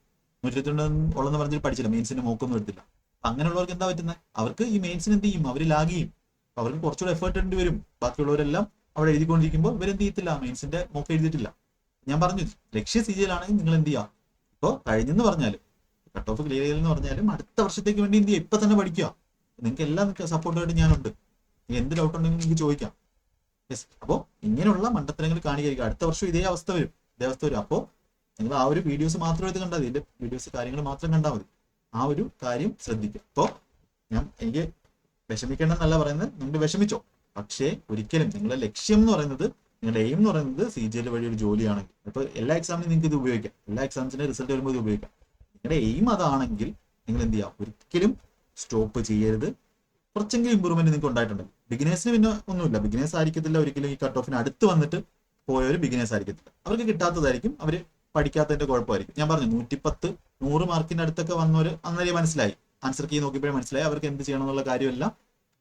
നൂറ്റി ഇരുപത്തിരണ്ട് ഉള്ളെന്ന് പറഞ്ഞിട്ട് പഠിച്ചില്ല. മെയിൻസിന്റെ മോക്കൊന്നും എടുത്തില്ല. അപ്പൊ അങ്ങനെയുള്ളവർക്ക് എന്താ പറ്റുന്നത് അവർക്ക് ഈ മെയിൻസിന് എന്ത് ചെയ്യും? അവർ ലാഗ് ചെയ്യും. അവർക്ക് കുറച്ചുകൂടെ എഫേർട്ട് ഇടേണ്ടി വരും. ബാക്കിയുള്ളവരെല്ലാം അവിടെ എഴുതിക്കൊണ്ടിരിക്കുമ്പോൾ ഇവരെന്ത് ചെയ്യത്തില്ല? മെയിൻസിന്റെ മോക്ക് എഴുതിയിട്ടില്ല. ഞാൻ പറഞ്ഞു ലക്ഷ്യ സി ജിയിലാണെങ്കിൽ നിങ്ങൾ എന്ത് ചെയ്യുക? ഇപ്പോൾ കഴിഞ്ഞെന്ന് പറഞ്ഞാൽ കട്ട് ഓഫ് ക്ലിയർ ചെയ്തെന്ന് പറഞ്ഞാലും അടുത്ത വർഷത്തേക്ക് വേണ്ടി എന്ത് ചെയ്യുക? ഇപ്പൊ തന്നെ പഠിക്കുക. നിങ്ങൾക്ക് എല്ലാം സപ്പോർട്ടായിട്ട് ഞാനുണ്ട്. എന്ത് ഡൗട്ട് ഉണ്ടെങ്കിലും നിങ്ങൾക്ക് ചോദിക്കാം. യെസ് അപ്പോൾ ഇങ്ങനെയുള്ള മണ്ടത്തരങ്ങൾ കാണിക്കായിരിക്കും അടുത്ത വർഷം ഇതേ അവസ്ഥ വരും. ഇതേ അവസ്ഥ വരും. അപ്പോൾ നിങ്ങൾ ആ ഒരു വീഡിയോസ് മാത്രം ഇത് കണ്ടാൽ മതി. എന്റെ വീഡിയോസ് കാര്യങ്ങൾ മാത്രം കണ്ടാൽ മതി. ആ ഒരു കാര്യം ശ്രദ്ധിക്കുക. അപ്പോൾ ഞാൻ എനിക്ക് വിഷമിക്കേണ്ടെന്നല്ല പറയുന്നത്. നിങ്ങൾ വിഷമിച്ചോ. പക്ഷേ ഒരിക്കലും നിങ്ങളുടെ ലക്ഷ്യം എന്ന് പറയുന്നത് നിങ്ങളുടെ എയിം എന്ന് പറയുന്നത് സി ജി എൽ വഴി ഒരു ജോലിയാണെങ്കിൽ. അപ്പോൾ എല്ലാ എക്സാമിനും നിങ്ങൾക്ക് ഇത് ഉപയോഗിക്കാം. എല്ലാ എക്സാംസിന്റെ റിസൾട്ട് വരുമ്പോൾ ഇത് ഉപയോഗിക്കാം. നിങ്ങളുടെ എയിം അതാണെങ്കിൽ നിങ്ങൾ എന്ത് ചെയ്യുക ഒരിക്കലും സ്റ്റോപ്പ് ചെയ്യരുത്. കുറച്ചെങ്കിലും ഇമ്പ്രൂവ്മെന്റ് നിങ്ങൾക്ക് ഉണ്ടായിട്ടുണ്ട് ബിഗിനേഴ്സിന് പിന്നെ ഒന്നുമില്ല. ബിഗിനേഴ്സ് ആയിരിക്കത്തില്ല. ഒരിക്കലും ഈ കട്ട് ഓഫിന് അടുത്ത് വന്നിട്ട് പോയവർ ബിഗിനേഴ്സ് ആയിരിക്കത്തില്ല. അവർക്ക് കിട്ടാത്തതായിരിക്കും. അവർ പഠിക്കാത്തതിന്റെ കുഴപ്പമായിരിക്കും. ഞാൻ പറഞ്ഞു നൂറ്റിപ്പത്ത് നൂറ് മാർക്കിന്റെ അടുത്തൊക്കെ വന്നവർ അങ്ങനെ മനസ്സിലായി. ആൻസർ കീ നോക്കിയപ്പോഴേ മനസ്സിലായി. അവർക്ക് എന്ത് ചെയ്യണം എന്നുള്ള കാര്യമെല്ലാം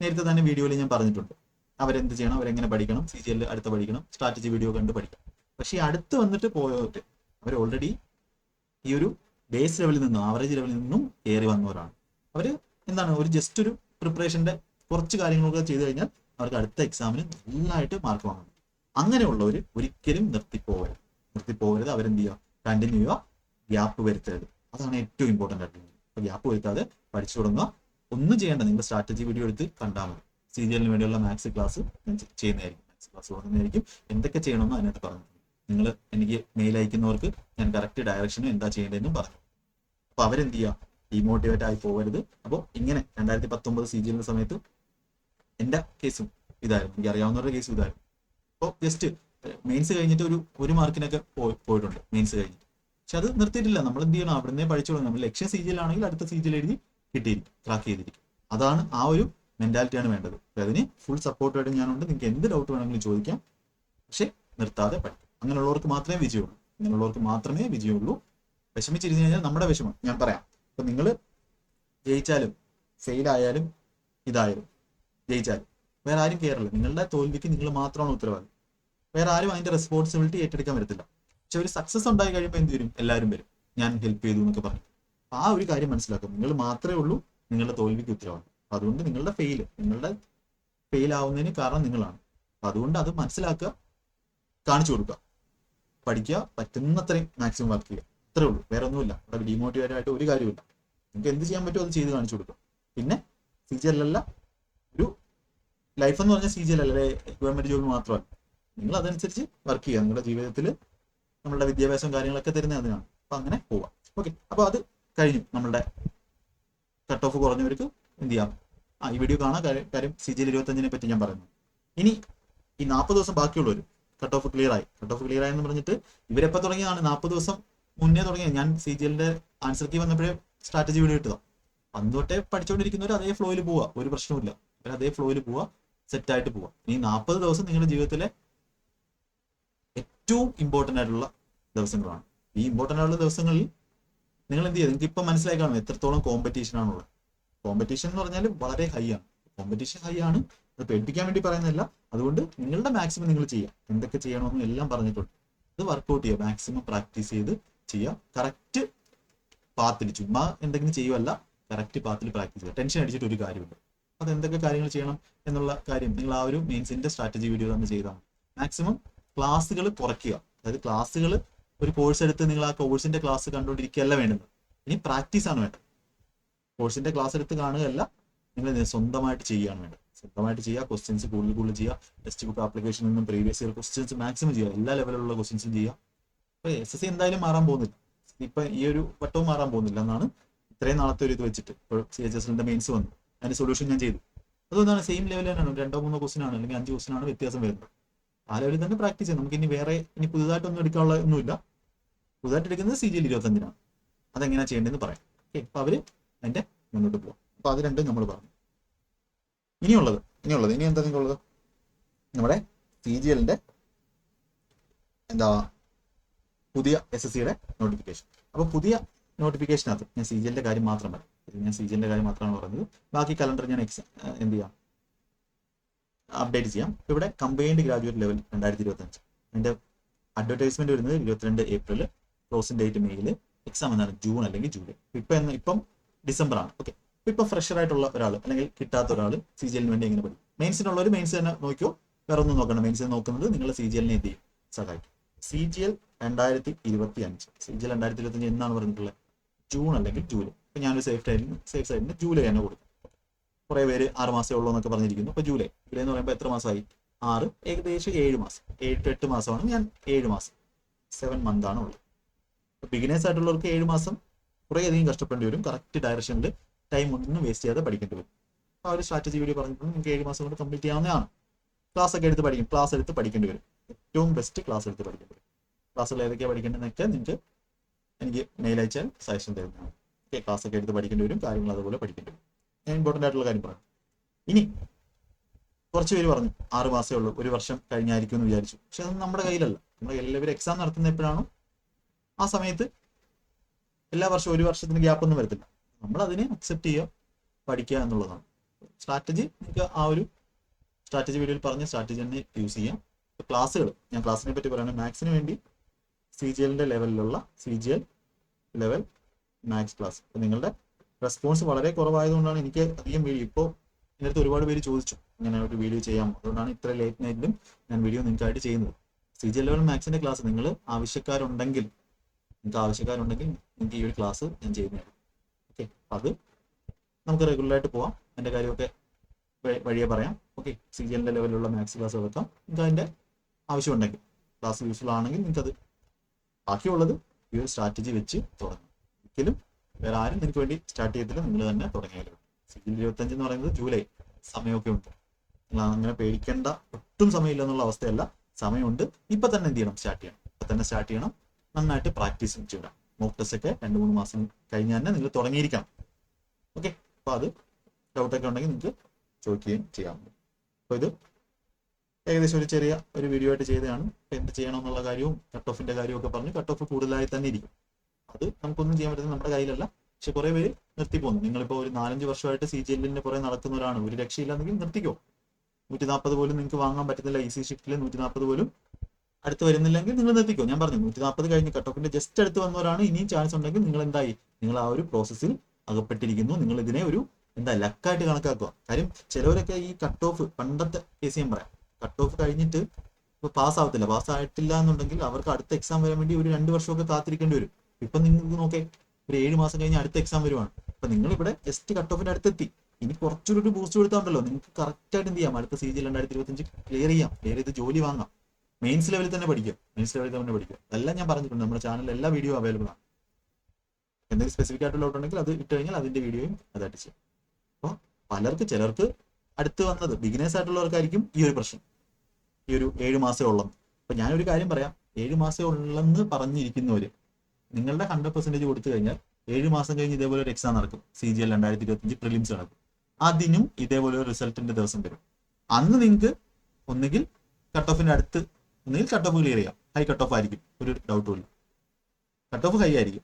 നേരത്തെ തന്നെ വീഡിയോയിൽ ഞാൻ പറഞ്ഞിട്ടുണ്ട്. അവരെന്ത് ചെയ്യണം? അവരെങ്ങനെ പഠിക്കണം? സി ജി എൽ അടുത്ത് പഠിക്കണം. സ്ട്രാറ്റജി വീഡിയോ കണ്ട് പഠിക്കണം. പക്ഷേ അടുത്ത് വന്നിട്ട് പോയവർ അവർ ഓൾറെഡി ഈ ഒരു ബേസ് ലെവലിൽ നിന്നും ആവറേജ് ലെവലിൽ നിന്നും കയറി വന്നവരാണ്. അവർ എന്താണ് ഒരു ജസ്റ്റ് ഒരു പ്രിപ്പറേഷന്റെ കുറച്ച് കാര്യങ്ങളൊക്കെ ചെയ്തു കഴിഞ്ഞാൽ അവർക്ക് അടുത്ത എക്സാമിന് നല്ലതായിട്ട് മാർക്ക് വാങ്ങണം അങ്ങനെയുള്ളവർ ഒരിക്കലും നിർത്തിപ്പോവരുത്. നിർത്തിപ്പോവരുത്. അവരെന്ത് ചെയ്യുക? കണ്ടിന്യൂ ചെയ്യുക ഗ്യാപ്പ് വരുത്തരുത് അതാണ് ഏറ്റവും ഇമ്പോർട്ടന്റ് ആയിട്ടുള്ളത്. അപ്പൊ ഗ്യാപ്പ് വരുത്താതെ പഠിച്ചു തുടങ്ങുക. ഒന്നും ചെയ്യേണ്ട നിങ്ങൾ സ്ട്രാറ്റജി വീഡിയോ എടുത്ത് കണ്ടാൽ മതി. സീരിയലിന് വേണ്ടിയുള്ള മാത്സ് ക്ലാസ് ഞാൻ ചെയ്യുന്നതായിരിക്കും. മാത്സ് ക്ലാസ് തുടങ്ങുന്നതായിരിക്കും. എന്തൊക്കെ ചെയ്യണമെന്ന് അതിനകത്ത് പറഞ്ഞു നിങ്ങൾ എനിക്ക് മെയിൽ അയക്കുന്നവർക്ക് ഞാൻ കറക്റ്റ് ഡയറക്ഷനും എന്താ ചെയ്യേണ്ടതെന്നും പറഞ്ഞു അപ്പൊ അവരെന്ത് ചെയ്യുക? ഡിമോട്ടിവേറ്റ് ആയി പോകരുത്. അപ്പോൾ ഇങ്ങനെ രണ്ടായിരത്തി പത്തൊമ്പത് സി സമയത്ത് എന്റെ കേസും ഇതായിരുന്നു. എനിക്ക് അറിയാവുന്നവരുടെ കേസും ഇതായിരുന്നു. അപ്പോൾ ജസ്റ്റ് മെയിൻസ് കഴിഞ്ഞിട്ട് ഒരു ഒരു മാർക്കിനൊക്കെ പോയി- പോയിട്ടുണ്ട് മെയിൻസ് കഴിഞ്ഞിട്ട്. പക്ഷെ അത് നിർത്തിയിട്ടില്ല. നമ്മൾ എന്ത് ചെയ്യണം? അവിടെ നിന്നേ പഠിച്ചു നമ്മൾ ലക്ഷ്യം സി ജിയിലാണെങ്കിൽ അടുത്ത സി ജിയിൽ എഴുതി കിട്ടിയിരിക്കും ട്രാക്ക് ചെയ്തിരിക്കും. അതാണ് ആ ഒരു മെന്റാലിറ്റിയാണ് വേണ്ടത്. അപ്പൊ അതിന് ഫുൾ സപ്പോർട്ടായിട്ട് ഞാനുണ്ട്. നിങ്ങൾക്ക് എന്ത് ഡൗട്ട് വേണമെങ്കിലും ചോദിക്കാം. പക്ഷെ നിർത്താതെ പഠിക്കും. അങ്ങനെയുള്ളവർക്ക് മാത്രമേ വിജയമുള്ളൂ. അങ്ങനെയുള്ളവർക്ക് മാത്രമേ വിജയമുള്ളൂ. വിഷമിച്ചിരുന്നു കഴിഞ്ഞാൽ നമ്മുടെ വിഷമം. ഞാൻ പറയാം. ഇപ്പൊ നിങ്ങൾ ജയിച്ചാലും ഫെയിൽ ആയാലും ഇതായാലും ജയിച്ചാലും വേറെ ആരും കയറില്ല നിങ്ങളുടെ തോൽവിക്ക് നിങ്ങൾ മാത്രമാണ് ഉത്തരവാദി. വേറെ ആരും അതിന്റെ റെസ്പോൺസിബിലിറ്റി ഏറ്റെടുക്കാൻ വരത്തില്ല. പക്ഷെ ഒരു സക്സസ് ഉണ്ടായി കഴിയുമ്പോൾ എന്ത് വരും? എല്ലാവരും വരും. ഞാൻ ഹെൽപ്പ് ചെയ്തു എന്നൊക്കെ പറഞ്ഞു ആ ഒരു കാര്യം മനസ്സിലാക്കും. നിങ്ങൾ മാത്രമേ ഉള്ളൂ നിങ്ങളുടെ തോൽവിക്ക് ഉത്തരവാണ് അതുകൊണ്ട് നിങ്ങളുടെ ഫെയിൽ നിങ്ങളുടെ ഫെയിൽ ആവുന്നതിന് കാരണം നിങ്ങളാണ്. അതുകൊണ്ട് അത് മനസ്സിലാക്കുക കാണിച്ചു കൊടുക്കുക. പഠിക്കുക പറ്റുന്നത്രയും മാക്സിമം വർക്ക് ചെയ്യുക. അത്രേ ഉള്ളൂ. വേറെ ഒന്നുമില്ല. അവിടെ ഡിമോട്ടിവേറ്റ് ആയിട്ട് ഒരു കാര്യമില്ല നിങ്ങൾക്ക് എന്ത് ചെയ്യാൻ പറ്റുമോ അത് ചെയ്ത് കാണിച്ചു കൊടുക്കുക. പിന്നെ സി ജി അല്ല ഒരു ലൈഫ് എന്ന് പറഞ്ഞാൽ സി ജി അല്ല? ഗവൺമെന്റ് ജോബ് മാത്രമല്ല. നിങ്ങൾ അതനുസരിച്ച് വർക്ക് ചെയ്യുക. നിങ്ങളുടെ ജീവിതത്തിൽ നമ്മളുടെ വിദ്യാഭ്യാസം കാര്യങ്ങളൊക്കെ തരുന്നത് അതിനാണ്. അപ്പൊ അങ്ങനെ പോവാം. ഓക്കെ അപ്പൊ അത് കഴിഞ്ഞു. നമ്മളുടെ കട്ട് ഓഫ് കുറഞ്ഞവർക്ക് എന്ത് ചെയ്യാം? ആ ഈ വീഡിയോ കാണാൻ കാര്യം- സി ജിയിൽ ഇരുപത്തഞ്ചിനെ പറ്റി ഞാൻ പറയുന്നു. ഇനി ഈ നാൽപ്പത് ദിവസം ബാക്കിയുള്ളവർ കട്ട് ഓഫ് ക്ലിയർ ആയി. കട്ട് ഓഫ് ക്ലിയർ ആയെന്ന് പറഞ്ഞിട്ട് ഇവരെപ്പോ തുടങ്ങിയതാണ് നാൽപ്പത് ദിവസം മുന്നേ തുടങ്ങിയത്. ഞാൻ സി ജി ആൻസർ കീ വന്നപ്പോഴേ സ്ട്രാറ്റജി വീഡിയോ ഇട്ടതാണ് അന്ന് തൊട്ടേ പഠിച്ചുകൊണ്ടിരിക്കുന്നവർ അതേ ഫ്ലോയിൽ പോവുക ഒരു പ്രശ്നവുമില്ല. അതേ ഫ്ലോയിൽ പോവുക സെറ്റ് ആയിട്ട് പോവാ. ഇനി നാൽപ്പത് ദിവസം നിങ്ങളുടെ ജീവിതത്തിലെ ഏറ്റവും ഇമ്പോർട്ടന്റ് ആയിട്ടുള്ള ദിവസങ്ങളാണ്. ഈ ഇമ്പോർട്ടന്റ് ആയിട്ടുള്ള ദിവസങ്ങളിൽ നിങ്ങൾ എന്ത് ചെയ്യുക നിങ്ങൾക്ക് ഇപ്പം മനസ്സിലായി കാണും എത്രത്തോളം കോമ്പറ്റീഷൻ ആണുള്ളത്. കോമ്പറ്റീഷൻ എന്ന് പറഞ്ഞാൽ വളരെ ഹൈ ആണ്. കോമ്പറ്റീഷൻ ഹൈ ആണ്. അത് പേടിപ്പിക്കാൻ വേണ്ടി പറയുന്നില്ല അതുകൊണ്ട് നിങ്ങളുടെ മാക്സിമം നിങ്ങൾ ചെയ്യുക. എന്തൊക്കെ ചെയ്യണമെന്നും എല്ലാം പറഞ്ഞിട്ടുണ്ട്. അത് വർക്കൗട്ട് ചെയ്യുക. മാക്സിമം പ്രാക്ടീസ് ചെയ്ത് ചെയ്യുക. കറക്റ്റ് പാത്തിൽ ചുമ്മാ എന്തെങ്കിലും ചെയ്യുമല്ല കറക്റ്റ് പാത്തിൽ പ്രാക്ടീസ് ചെയ്യുക. ടെൻഷൻ അടിച്ചിട്ട് ഒരു കാര്യമുണ്ട് അത് എന്തൊക്കെ കാര്യങ്ങൾ ചെയ്യണം എന്നുള്ള കാര്യം നിങ്ങൾ ആ ഒരു മെയിൻസിന്റെ സ്ട്രാറ്റജി വീഡിയോ തന്നെ ചെയ്താൽ മാക്സിമം ക്ലാസ്സുകൾ കുറയ്ക്കുക. അതായത് ക്ലാസ്സുകൾ ഒരു കോഴ്സ് എടുത്ത് നിങ്ങൾ ആ കോഴ്സിന്റെ ക്ലാസ് കണ്ടുകൊണ്ടിരിക്കുകയല്ല വേണ്ടത്. ഇനി പ്രാക്ടീസ് ആണ് വേണ്ടത്. കോഴ്സിന്റെ ക്ലാസ് എടുത്ത് കാണുകയല്ല നിങ്ങൾ സ്വന്തമായിട്ട് ചെയ്യുകയാണ് വേണ്ടത്. സ്വന്തമായിട്ട് ചെയ്യുക ക്വസ്റ്റ്യൻസ് കൂടുതൽ കൂടുതൽ ചെയ്യുക ടെക്സ്റ്റ് ബുക്ക് ആപ്ലിക്കേഷനിൽ നിന്നും പ്രീവിയസ് ഇയർ ക്വസ്റ്റ്യൻസ് മാക്സിമം ചെയ്യുക. എല്ലാ ലെവലിലുള്ള ക്വസ്റ്റ്യൻസും ചെയ്യുക. ഇപ്പൊ എസ് എസ് സി എന്തായാലും മാറാൻ പോകുന്നില്ല. ഇപ്പൊ ഈ ഒരു വട്ടവും മാറാൻ പോകുന്നില്ല എന്നാണ് ഇത്രയും നാളത്തെ ഒരു ഇത് വെച്ചിട്ട്. ഇപ്പോൾ സി എച്ച് എസ് എല്ലിന്റെ മെയിൻസ് വന്നു. അതിന് സൊല്യൂഷൻ ഞാൻ ചെയ്തു. അതുകൊണ്ടാണ് സെയിം ലെവൽ തന്നെയാണ്. രണ്ടോ മൂന്നോ ക്വസ്റ്റ്യൻ ആണ്. അല്ലെങ്കിൽ അഞ്ച് ക്വസ്റ്റ്യൻ ആണ് വ്യത്യാസം വരുന്നത്. ആ ലെവലിൽ തന്നെ പ്രാക്ടീസ് ചെയ്യാം നമുക്ക് ഇനി വേറെ ഇനി പുതുതായിട്ടൊന്നും എടുക്കാനുള്ള ഒന്നുമില്ല. പുതുതായിട്ട് എടുക്കുന്നത് സി ജി എൽ ഇരുപത്തഞ്ചിനാണ് അതെങ്ങനെയാണ് ചെയ്യേണ്ടതെന്ന് പറയാം. ഓക്കെ അപ്പൊ അവർ അതിന്റെ മുന്നോട്ട് പോകും അപ്പൊ അത് രണ്ടും നമ്മൾ പറഞ്ഞു. ഇനിയുള്ളത് ഇനിയുള്ളത്. ഇനി എന്താ നിങ്ങളുള്ളത് നമ്മുടെ സി ജി എല്ലിന്റെ എന്താ പുതിയ എസ് എസ് സിയുടെ നോട്ടിഫിക്കേഷൻ അപ്പൊ പുതിയ നോട്ടിഫിക്കേഷനകത്ത് ഞാൻ സി ജി എല്ലിന്റെ കാര്യം മാത്രം ഞാൻ സി ജി എല്ലിന്റെ കാര്യം മാത്രമാണ് പറഞ്ഞത്. ബാക്കി കലണ്ടർ ഞാൻ എക്സാം എന്ത് ചെയ്യാം? അപ്ഡേറ്റ് ചെയ്യാം. ഇവിടെ കമ്പൈൻഡ് ഗ്രാജുവേറ്റ് ലെവൽ രണ്ടായിരത്തി ഇരുപത്തി അഞ്ച് അതിന്റെ അഡ്വർടൈസ്മെന്റ് വരുന്നത് ഇരുപത്തിരണ്ട് ഏപ്രിൽ ക്ലോസിംഗ് ഡേറ്റ് മെയ്യിൽ എക്സാം എന്നാണ് ജൂൺ അല്ലെങ്കിൽ ജൂലൈ ഇപ്പൊ ഇപ്പം ഡിസംബർ ആണ്. ഓക്കെ ഇപ്പൊ ഫ്രഷർ ആയിട്ടുള്ള ഒരാൾ അല്ലെങ്കിൽ കിട്ടാത്ത ഒരാൾ സി ജി എല്ലിന് വേണ്ടി എങ്ങനെ പഠിക്കും? മെയിൻസിനുള്ളവർ മെയിൻസ് തന്നെ നോക്കിയോ? വേറെ ഒന്നും നോക്കണം മെയിൻസ് നോക്കുന്നത് നിങ്ങൾ സി ജി എല്ലിനെ എന്ത് ചെയ്യും? സഹായിക്കും. സി ജി എൽ രണ്ടായിരത്തി ഇരുപത്തി അഞ്ച് സി ജി എൽ രണ്ടായിരത്തി ഇരുപത്തി അഞ്ച് എന്നാണ് പറഞ്ഞിട്ടുള്ളത്? ജൂൺ അല്ലെങ്കിൽ ജൂലൈ ഇപ്പൊ ഞാനൊരു സേഫ് സൈഡിന് സേഫ് സൈഡിന് ജൂലൈ തന്നെ കൊടുക്കും. കുറെ പേര് ആറ് മാസമേ ഉള്ളൂ എന്നൊക്കെ പറഞ്ഞിരിക്കുന്നു. അപ്പൊ ജൂലൈ. ജൂലൈ എന്ന് പറയുമ്പോൾ എത്ര മാസമായി? ആറ് ഏകദേശം ഏഴ് മാസം. ഏഴ് ടു എട്ട് മാസമാണ്. ഞാൻ ഏഴ് മാസം സെവൻ മന്ത് ആണ് ഉള്ളത്. ബിഗിനേഴ്സ് ആയിട്ടുള്ളവർക്ക് ഏഴ് മാസം കുറേ അധികം കഷ്ടപ്പെടേണ്ടി വരും. കറക്റ്റ് ഡയറക്ഷനിൽ ടൈം ഒന്നും വേസ്റ്റ് ചെയ്യാതെ പഠിക്കേണ്ടി വരും. ആ ഒരു സ്ട്രാറ്റജി വീഡിയോ പറഞ്ഞിട്ടുണ്ട്. നിങ്ങൾക്ക് ഏഴ് മാസം കൊണ്ട് കംപ്ലീറ്റ് ചെയ്യാവുന്നതാണ്. ക്ലാസ് ഒക്കെ എടുത്ത് പഠിക്കും. ക്ലാസ് എടുത്ത് പഠിക്കേണ്ടി വരും. ഏറ്റവും ബെസ്റ്റ് ക്ലാസ് എടുത്ത് പഠിക്കേണ്ടി വരും. ക്ലാസ്സുകൾ ഏതൊക്കെയാണ് പഠിക്കേണ്ടതെന്നൊക്കെ നിങ്ങൾക്ക് എനിക്ക് മെയിൽ അയച്ചാൽ സജഷൻ തരുന്നതാണ്. ഓക്കെ ക്ലാസ് ഒക്കെ എടുത്ത് പഠിക്കേണ്ടി വരും. കാര്യങ്ങൾ അതുപോലെ പഠിക്കേണ്ടി വരും. ഞാൻ ഇമ്പോർട്ടന്റ് ആയിട്ടുള്ള കാര്യം പറയാം ഇനി കുറച്ച് പേര് പറഞ്ഞു ആറ് മാസമേ ഉള്ളൂ ഒരു വർഷം കഴിഞ്ഞായിരിക്കും എന്ന് വിചാരിച്ചു. പക്ഷെ അത് നമ്മുടെ കയ്യിലല്ല. നമ്മുടെ എല്ലാവരും എക്സാം നടത്തുന്ന എപ്പോഴാണോ ആ സമയത്ത് എല്ലാ വർഷവും ഒരു വർഷത്തിന് ഗ്യാപ്പ് ഒന്നും വരത്തില്ല. നമ്മൾ അതിനെ അക്സെപ്റ്റ് ചെയ്യുക പഠിക്കുക എന്നുള്ളതാണ്. സ്ട്രാറ്റജി നിങ്ങൾക്ക് ആ ഒരു സ്ട്രാറ്റജി വീഡിയോയിൽ പറഞ്ഞ സ്ട്രാറ്റജി തന്നെ യൂസ് ചെയ്യാം. ക്ലാസ്സുകൾ ഞാൻ ക്ലാസ്സിനെ പറ്റി പറയുകയാണെങ്കിൽ മാത്സിന് വേണ്ടി സി ജി എല്ലിന്റെ ലെവലിലുള്ള C G L level maths class നിങ്ങളുടെ റെസ്പോൺസ് വളരെ കുറവായതുകൊണ്ടാണ് എനിക്ക് അധികം വീഡിയോ ഇപ്പോൾ ഇന്നത്തെ ഒരുപാട് പേര് ചോദിച്ചു ഇങ്ങനെ ഒരു വീഡിയോ ചെയ്യാം അതുകൊണ്ടാണ് ഇത്ര ലേറ്റ് നൈറ്റിലും ഞാൻ വീഡിയോ നിങ്ങൾക്കായിട്ട് ചെയ്യുന്നത്. സി ജി ലെവൽ മാത്സിന്റെ ക്ലാസ് നിങ്ങൾ ആവശ്യക്കാരുണ്ടെങ്കിൽ നിങ്ങൾക്ക് ആവശ്യക്കാരുണ്ടെങ്കിൽ നിങ്ങൾക്ക് ഈ ഒരു ക്ലാസ് ഞാൻ ചെയ്യുന്നതാണ് ഓക്കെ അത് നമുക്ക് റെഗുലറായിട്ട് പോവാം. എന്റെ കാര്യമൊക്കെ വഴിയെ പറയാം. ഓക്കെ സി ജി എന്റെ ലെവലിലുള്ള മാത്സ് ക്ലാസ് വെക്കാം. നിങ്ങൾക്ക് അതിന്റെ ആവശ്യമുണ്ടെങ്കിൽ ക്ലാസ് യൂസ്ഫുൾ ആണെങ്കിൽ നിങ്ങൾക്കത് ബാക്കിയുള്ളത് ഈ ഒരു സ്ട്രാറ്റജി വെച്ച് തുടങ്ങും. ഒരിക്കലും വേറെ ആരും നിനക്ക് വേണ്ടി സ്റ്റാർട്ട് ചെയ്തില്ല നിങ്ങൾ തന്നെ തുടങ്ങിയാലും സിവിൽ ജി ഇരുപത്തഞ്ച് എന്ന് പറയുന്നത് ജൂലൈ. സമയമൊക്കെ ഉണ്ട്. നിങ്ങൾ അങ്ങനെ പേടിക്കേണ്ട. ഒട്ടും സമയമില്ല എന്നുള്ള അവസ്ഥയല്ല. സമയമുണ്ട്. ഇപ്പൊ തന്നെ എന്ത് ചെയ്യണം? സ്റ്റാർട്ട് ചെയ്യണം. ഇപ്പൊ തന്നെ സ്റ്റാർട്ട് ചെയ്യണം. നന്നായിട്ട് പ്രാക്ടീസ് ചെയ്യണം. മോക്ക് ടെസ്റ്റ് ഒക്കെ രണ്ട് മൂന്ന് മാസം കഴിഞ്ഞ് തന്നെ നിങ്ങൾ തുടങ്ങിയിരിക്കാം ഓക്കെ അപ്പൊ അത് ഡൗട്ടൊക്കെ ഉണ്ടെങ്കിൽ നിങ്ങൾക്ക് ചോദിക്കുകയും ചെയ്യാം. അപ്പൊ ഇത് ഏകദേശം ഒരു ചെറിയ ഒരു വീഡിയോ ആയിട്ട് ചെയ്തതാണ്. എന്ത് ചെയ്യണം എന്നുള്ള കാര്യവും കട്ട് ഓഫിന്റെ കാര്യവും ഒക്കെ പറഞ്ഞ് കട്ട് ഓഫ് കൂടുതലായി തന്നെ ഇരിക്കും. അത് നമുക്കൊന്നും ചെയ്യാൻ പറ്റുന്നത് നമ്മുടെ കയ്യിലല്ല. പക്ഷെ കുറെ പേര് നിർത്തി പോകുന്നു നിങ്ങളിപ്പോ ഒരു നാലഞ്ച് വർഷമായിട്ട് സി ജി എല്ലിന്റെ പുറകെ നടക്കുന്നവരാണ് ഒരു രക്ഷയില്ലാന്നെങ്കിൽ നിർത്തിക്കോ. നൂറ്റി നാൽപ്പത് പോലും നിങ്ങൾക്ക് വാങ്ങാൻ പറ്റുന്നില്ല ഈസി ഷിഫ്റ്റിൽ. നൂറ്റി നാൽപ്പത് പോലും അടുത്ത് വരുന്നില്ലെങ്കിൽ നിങ്ങൾ നിർത്തിക്കോ. ഞാൻ പറഞ്ഞു നൂറ്റി നാൽപ്പത് കഴിഞ്ഞ് കട്ട് ഓഫിന്റെ ജസ്റ്റ് അടുത്ത് വന്നവരാണ് ഇനിയും ചാൻസ് ഉണ്ടെങ്കിൽ നിങ്ങൾ എന്തായി നിങ്ങൾ ആ ഒരു പ്രോസസ്സിൽ അകപ്പെട്ടിരിക്കുന്നു. നിങ്ങൾ ഇതിനെ ഒരു എന്താ ലക്കായിട്ട് കണക്കാക്കുക. കാര്യം ചിലവരൊക്കെ ഈ കട്ട് ഓഫ് പണ്ടത്തെ കേസ് ഞാൻ പറയാം. കട്ട് ഓഫ് കഴിഞ്ഞിട്ട് ഇപ്പൊ പാസ് ആവത്തില്ല. പാസ് ആയിട്ടില്ല എന്നുണ്ടെങ്കിൽ അവർക്ക് അടുത്ത എക്സാം വരാൻ വേണ്ടി ഒരു രണ്ട് വർഷമൊക്കെ കാത്തിരിക്കേണ്ടി വരും. ഇപ്പൊ നിങ്ങൾക്ക് നോക്കേ. ഒരു ഏഴ് മാസം കഴിഞ്ഞ് അടുത്ത എക്സാം വരുവാണ്. അപ്പൊ നിങ്ങൾ ഇവിടെ ജസ്റ്റ് കട്ട് ഓഫിന്റെ അടുത്തെത്തി. ഇനി കുറച്ചുകൂടി ബൂസ്റ്റ് കൊടുത്താണ്ടല്ലോ. നിങ്ങൾക്ക് കറക്റ്റ് ആയിട്ട് എന്ത് ചെയ്യാം? അടുത്ത സി ജി രണ്ടായിരത്തി ഇരുപത്തഞ്ച് ക്ലിയർ ചെയ്യാം. ക്ലിയർ ചെയ്ത് ജോലി വാങ്ങാം. മെയിൻസ് ലെവലിൽ തന്നെ പഠിക്കാം മെയിൻസ് ലെവലിൽ തന്നെ പഠിക്കാം എല്ലാം ഞാൻ പറഞ്ഞിട്ടുണ്ട്. നമ്മുടെ ചാനലിൽ എല്ലാ വീഡിയോ അവൈലബിൾ ആണ്. എന്തെങ്കിലും സ്പെസിഫിക് ആയിട്ടുള്ള ഉണ്ടെങ്കിൽ അത് ഇട്ട് കഴിഞ്ഞാൽ അതിന്റെ വീഡിയോയും അതായിട്ട് ചെയ്യാം. അപ്പോൾ പലർക്ക് ചിലർക്ക് അടുത്ത് വന്നത് ബിഗിനേഴ്സ് ആയിട്ടുള്ളവർക്കായിരിക്കും ഈ ഒരു പ്രശ്നം. ഈ ഒരു ഏഴ് മാസമേ ഉള്ളെന്ന്. അപ്പൊ ഞാനൊരു കാര്യം പറയാം. ഏഴ് മാസമേ ഉള്ളെന്ന് പറഞ്ഞിരിക്കുന്നവര് നിങ്ങളുടെ ഹൺഡ്രഡ് പെർസെന്റേജ് കൊടുത്തു കഴിഞ്ഞാൽ ഏഴ് മാസം കഴിഞ്ഞ് ഇതേപോലെ ഒരു എക്സാം നടക്കും. സി ജി എൽ രണ്ടായിരത്തി ഇരുപത്തഞ്ച് പ്രിലിംസ് നടക്കും. അതിനും ഇതേപോലെ ഒരു റിസൾട്ടിന്റെ ദിവസം വരും. അന്ന് നിങ്ങൾക്ക് ഒന്നുകിൽ കട്ട് ഓഫിന്റെ അടുത്ത് ഒന്നുകിൽ കട്ട് ഓഫ് ക്ലിയർ ചെയ്യാം. ഹൈ കട്ട് ഓഫ് ആയിരിക്കും. ഒരു ഡൗട്ടും ഇല്ല. കട്ട് ഓഫ് ഹൈ ആയിരിക്കും.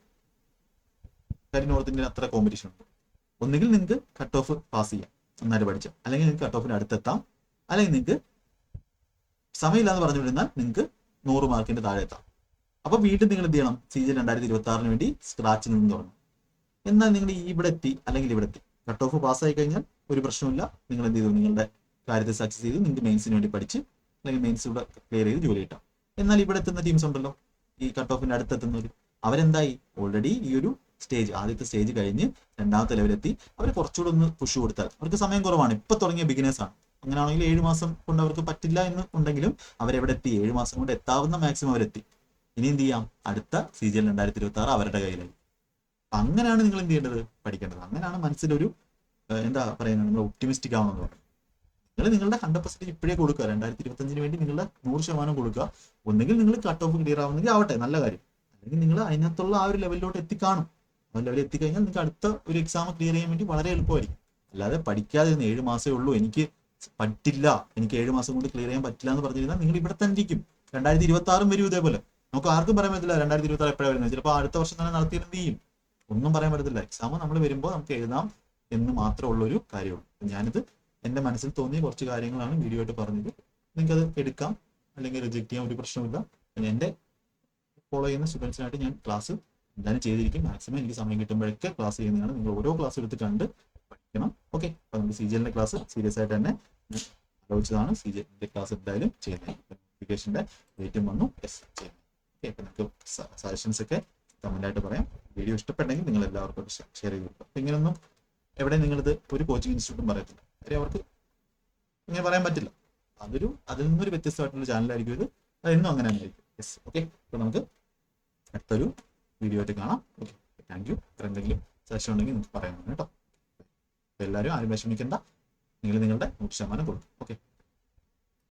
കാര്യം നോർത്ത് ഇന്ത്യൻ അത്ര കോമ്പറ്റീഷൻ ഉണ്ട്. ഒന്നുകിൽ നിങ്ങൾക്ക് കട്ട് ഓഫ് പാസ് ചെയ്യാം. നന്നായിട്ട് പഠിച്ചാൽ. അല്ലെങ്കിൽ നിങ്ങൾക്ക് കട്ട് ഓഫിന്റെ അടുത്തെത്താം. അല്ലെങ്കിൽ നിങ്ങൾക്ക് സമയമില്ലാന്ന് പറഞ്ഞുകൊണ്ടിരുന്നാൽ നിങ്ങൾക്ക് നൂറ് മാർക്കിന്റെ താഴെ എത്താം. അപ്പൊ വീണ്ടും നിങ്ങൾ എന്ത് ചെയ്യണം? സി ജി രണ്ടായിരത്തി ഇരുപത്തി ആറിന് വേണ്ടി സ്ക്രാച്ചിൽ നിന്ന് തുടങ്ങും എന്നാൽ നിങ്ങൾ ഇവിടെ എത്തി അല്ലെങ്കിൽ ഇവിടെ എത്തി. കട്ട് ഓഫ് പാസ്സായി കഴിഞ്ഞാൽ ഒരു പ്രശ്നമില്ല നിങ്ങൾ എന്ത് ചെയ്തു? നിങ്ങളുടെ കാര്യത്തെ സക്സസ് ചെയ്ത്. നിങ്ങൾക്ക് മെയിൻസിന് വേണ്ടി പഠിച്ച് അല്ലെങ്കിൽ മെയിൻസ് ഇവിടെ ക്ലിയർ ചെയ്ത് ജോലി കിട്ടാം. എന്നാൽ ഇവിടെ എത്തുന്ന ടീംസ് ഉണ്ടല്ലോ. ഈ കട്ട് ഓഫിന്റെ അടുത്തെത്തുന്നവർ അവരെന്തായി? ഓൾറെഡി ഈ ഒരു സ്റ്റേജ് ആദ്യത്തെ സ്റ്റേജ് കഴിഞ്ഞ് രണ്ടാമത്തെ ലെവലെത്തി അവർ കുറച്ചുകൂടെ ഒന്ന് പുഷ് കൊടുത്താൽ അവർക്ക് സമയം കുറവാണ്. ഇപ്പൊ തുടങ്ങിയ ബിഗിനേഴ്സ് ആണ്. അങ്ങനെയാണെങ്കിൽ ഏഴ് മാസം കൊണ്ട് അവർക്ക് പറ്റില്ല എന്ന് ഉണ്ടെങ്കിലും അവരെവിടെ എത്തി? ഏഴ് മാസം കൊണ്ട് എത്താവുന്ന മാക്സിമം അവരെത്തി. ഇനി എന്ത് ചെയ്യാം അടുത്ത സി ജി എൽ രണ്ടായിരത്തി ഇരുപത്തി ആറ് അവരുടെ കയ്യിലായി അങ്ങനെയാണ് നിങ്ങൾ എന്ത് ചെയ്യേണ്ടത്? പഠിക്കേണ്ടത്. അങ്ങനെയാണ് മനസ്സിലൊരു എന്താ പറയുന്നത്? നമ്മൾ ഒപ്റ്റിമിസ്റ്റിക് ആവണമെന്ന് പറയുന്നത്. നിങ്ങൾ നിങ്ങളുടെ ഹൺഡ്രഡ് പെർസെന്റ് ഇപ്പോഴേ കൊടുക്കുക. രണ്ടായിരത്തി ഇരുപത്തഞ്ചിന് വേണ്ടി നിങ്ങളുടെ നൂറ് ശതമാനം കൊടുക്കുക. ഒന്നെങ്കിൽ നിങ്ങൾ കട്ട് ഓഫ് ക്ലിയർ ആവുന്നെങ്കിൽ ആവട്ടെ. നല്ല കാര്യം. അല്ലെങ്കിൽ നിങ്ങൾ അതിനകത്തുള്ള ആ ഒരു ലെവലിലോട്ട് എത്തിക്കാണും. ആ ലെവലിൽ എത്തിക്കഴിഞ്ഞാൽ നിങ്ങൾക്ക് അടുത്ത ഒരു എക്സാം ക്ലിയർ ചെയ്യാൻ വേണ്ടി വളരെ എളുപ്പമായിരിക്കും. അല്ലാതെ പഠിക്കാതെ ഇരുന്ന് ഏഴ് മാസമേ ഉള്ളൂ. എനിക്ക് പറ്റില്ല. എനിക്ക് ഏഴ് മാസം കൊണ്ട് ക്ലിയർ ചെയ്യാൻ പറ്റില്ല എന്ന് പറഞ്ഞിരുന്നാൽ നിങ്ങൾ ഇവിടെ തന്നെ ഇരിക്കും. രണ്ടായിരത്തി ഇരുപത്തി ആറും വരും ഇതേപോലെ. നമുക്ക് ആർക്കും പറയാൻ പറ്റില്ല രണ്ടായിരത്തി ഇരുപത്തി ആറ് എപ്പോഴാണ് വരുന്നത്? ചിലപ്പോൾ അടുത്ത വർഷം തന്നെ നടത്തിയിരുന്നത് ചെയ്യും? ഒന്നും പറയാൻ പറ്റത്തില്ല. എക്സാം നമ്മൾ വരുമ്പോൾ നമുക്ക് എഴുതാം എന്ന് മാത്രമുള്ള ഒരു കാര്യമുള്ളൂ. ഞാനിത് എന്റെ മനസ്സിൽ തോന്നിയ കുറച്ച് കാര്യങ്ങളാണ് വീഡിയോ ആയിട്ട് പറഞ്ഞത്. അത് എടുക്കാം. അല്ലെങ്കിൽ റിജക്ട് ചെയ്യാൻ ഒരു പ്രശ്നമില്ല എന്റെ ഫോളോ ചെയ്യുന്ന സ്റ്റുഡൻസിനായിട്ട് ഞാൻ ക്ലാസ് എന്തായാലും ചെയ്തിരിക്കും മാക്സിമം എനിക്ക് സമയം കിട്ടുമ്പോഴൊക്കെ ക്ലാസ് ചെയ്യുന്നതാണ്. നിങ്ങൾ ഓരോ ക്ലാസ് എടുത്ത് കണ്ട് പഠിക്കണം. ഓക്കെ അപ്പൊ നമുക്ക് സി ജി എല്ലിന്റെ ക്ലാസ് സീരിയസ് ആയിട്ട് തന്നെ ആലോചിച്ചതാണ്. സി ജി എല്ലിന്റെ ക്ലാസ് എന്തായാലും ചെയ്യുന്നത്. നോട്ടിഫിക്കേഷന്റെ ഡേറ്റും വന്നു. എസ് ചെയ്യുന്നത്. നിങ്ങൾക്ക് സജഷൻസ് ഒക്കെ കമന്റായിട്ട് പറയാം. വീഡിയോ ഇഷ്ടപ്പെട്ടെങ്കിൽ നിങ്ങൾ എല്ലാവർക്കും ഷെയർ ചെയ്യുക അപ്പം ഇങ്ങനൊന്നും എവിടെ നിങ്ങളിത് ഒരു കോച്ചിങ് ഇൻസ്റ്റിറ്റ്യൂട്ടും പറയത്തില്ല. കാര്യം അവർക്ക് ഇങ്ങനെ പറയാൻ പറ്റില്ല. അതൊരു അതിൽ നിന്നൊരു വ്യത്യസ്തമായിട്ടുള്ള ചാനലായിരിക്കും ഇത്. അതെന്നും അങ്ങനെ തന്നെ ആയിരിക്കും യെസ് ഓക്കെ അപ്പോൾ നമുക്ക് അടുത്തൊരു വീഡിയോ ആയിട്ട് കാണാം. ഓക്കെ താങ്ക് യു എന്തെങ്കിലും സജഷൻ ഉണ്ടെങ്കിൽ നിങ്ങൾക്ക് പറയാൻ കേട്ടോ. എല്ലാവരും ആരും വിഷമിക്കേണ്ട. നിങ്ങൾ നിങ്ങളുടെ നൂറ് ശതമാനം കൊടുക്കും. ഓക്കെ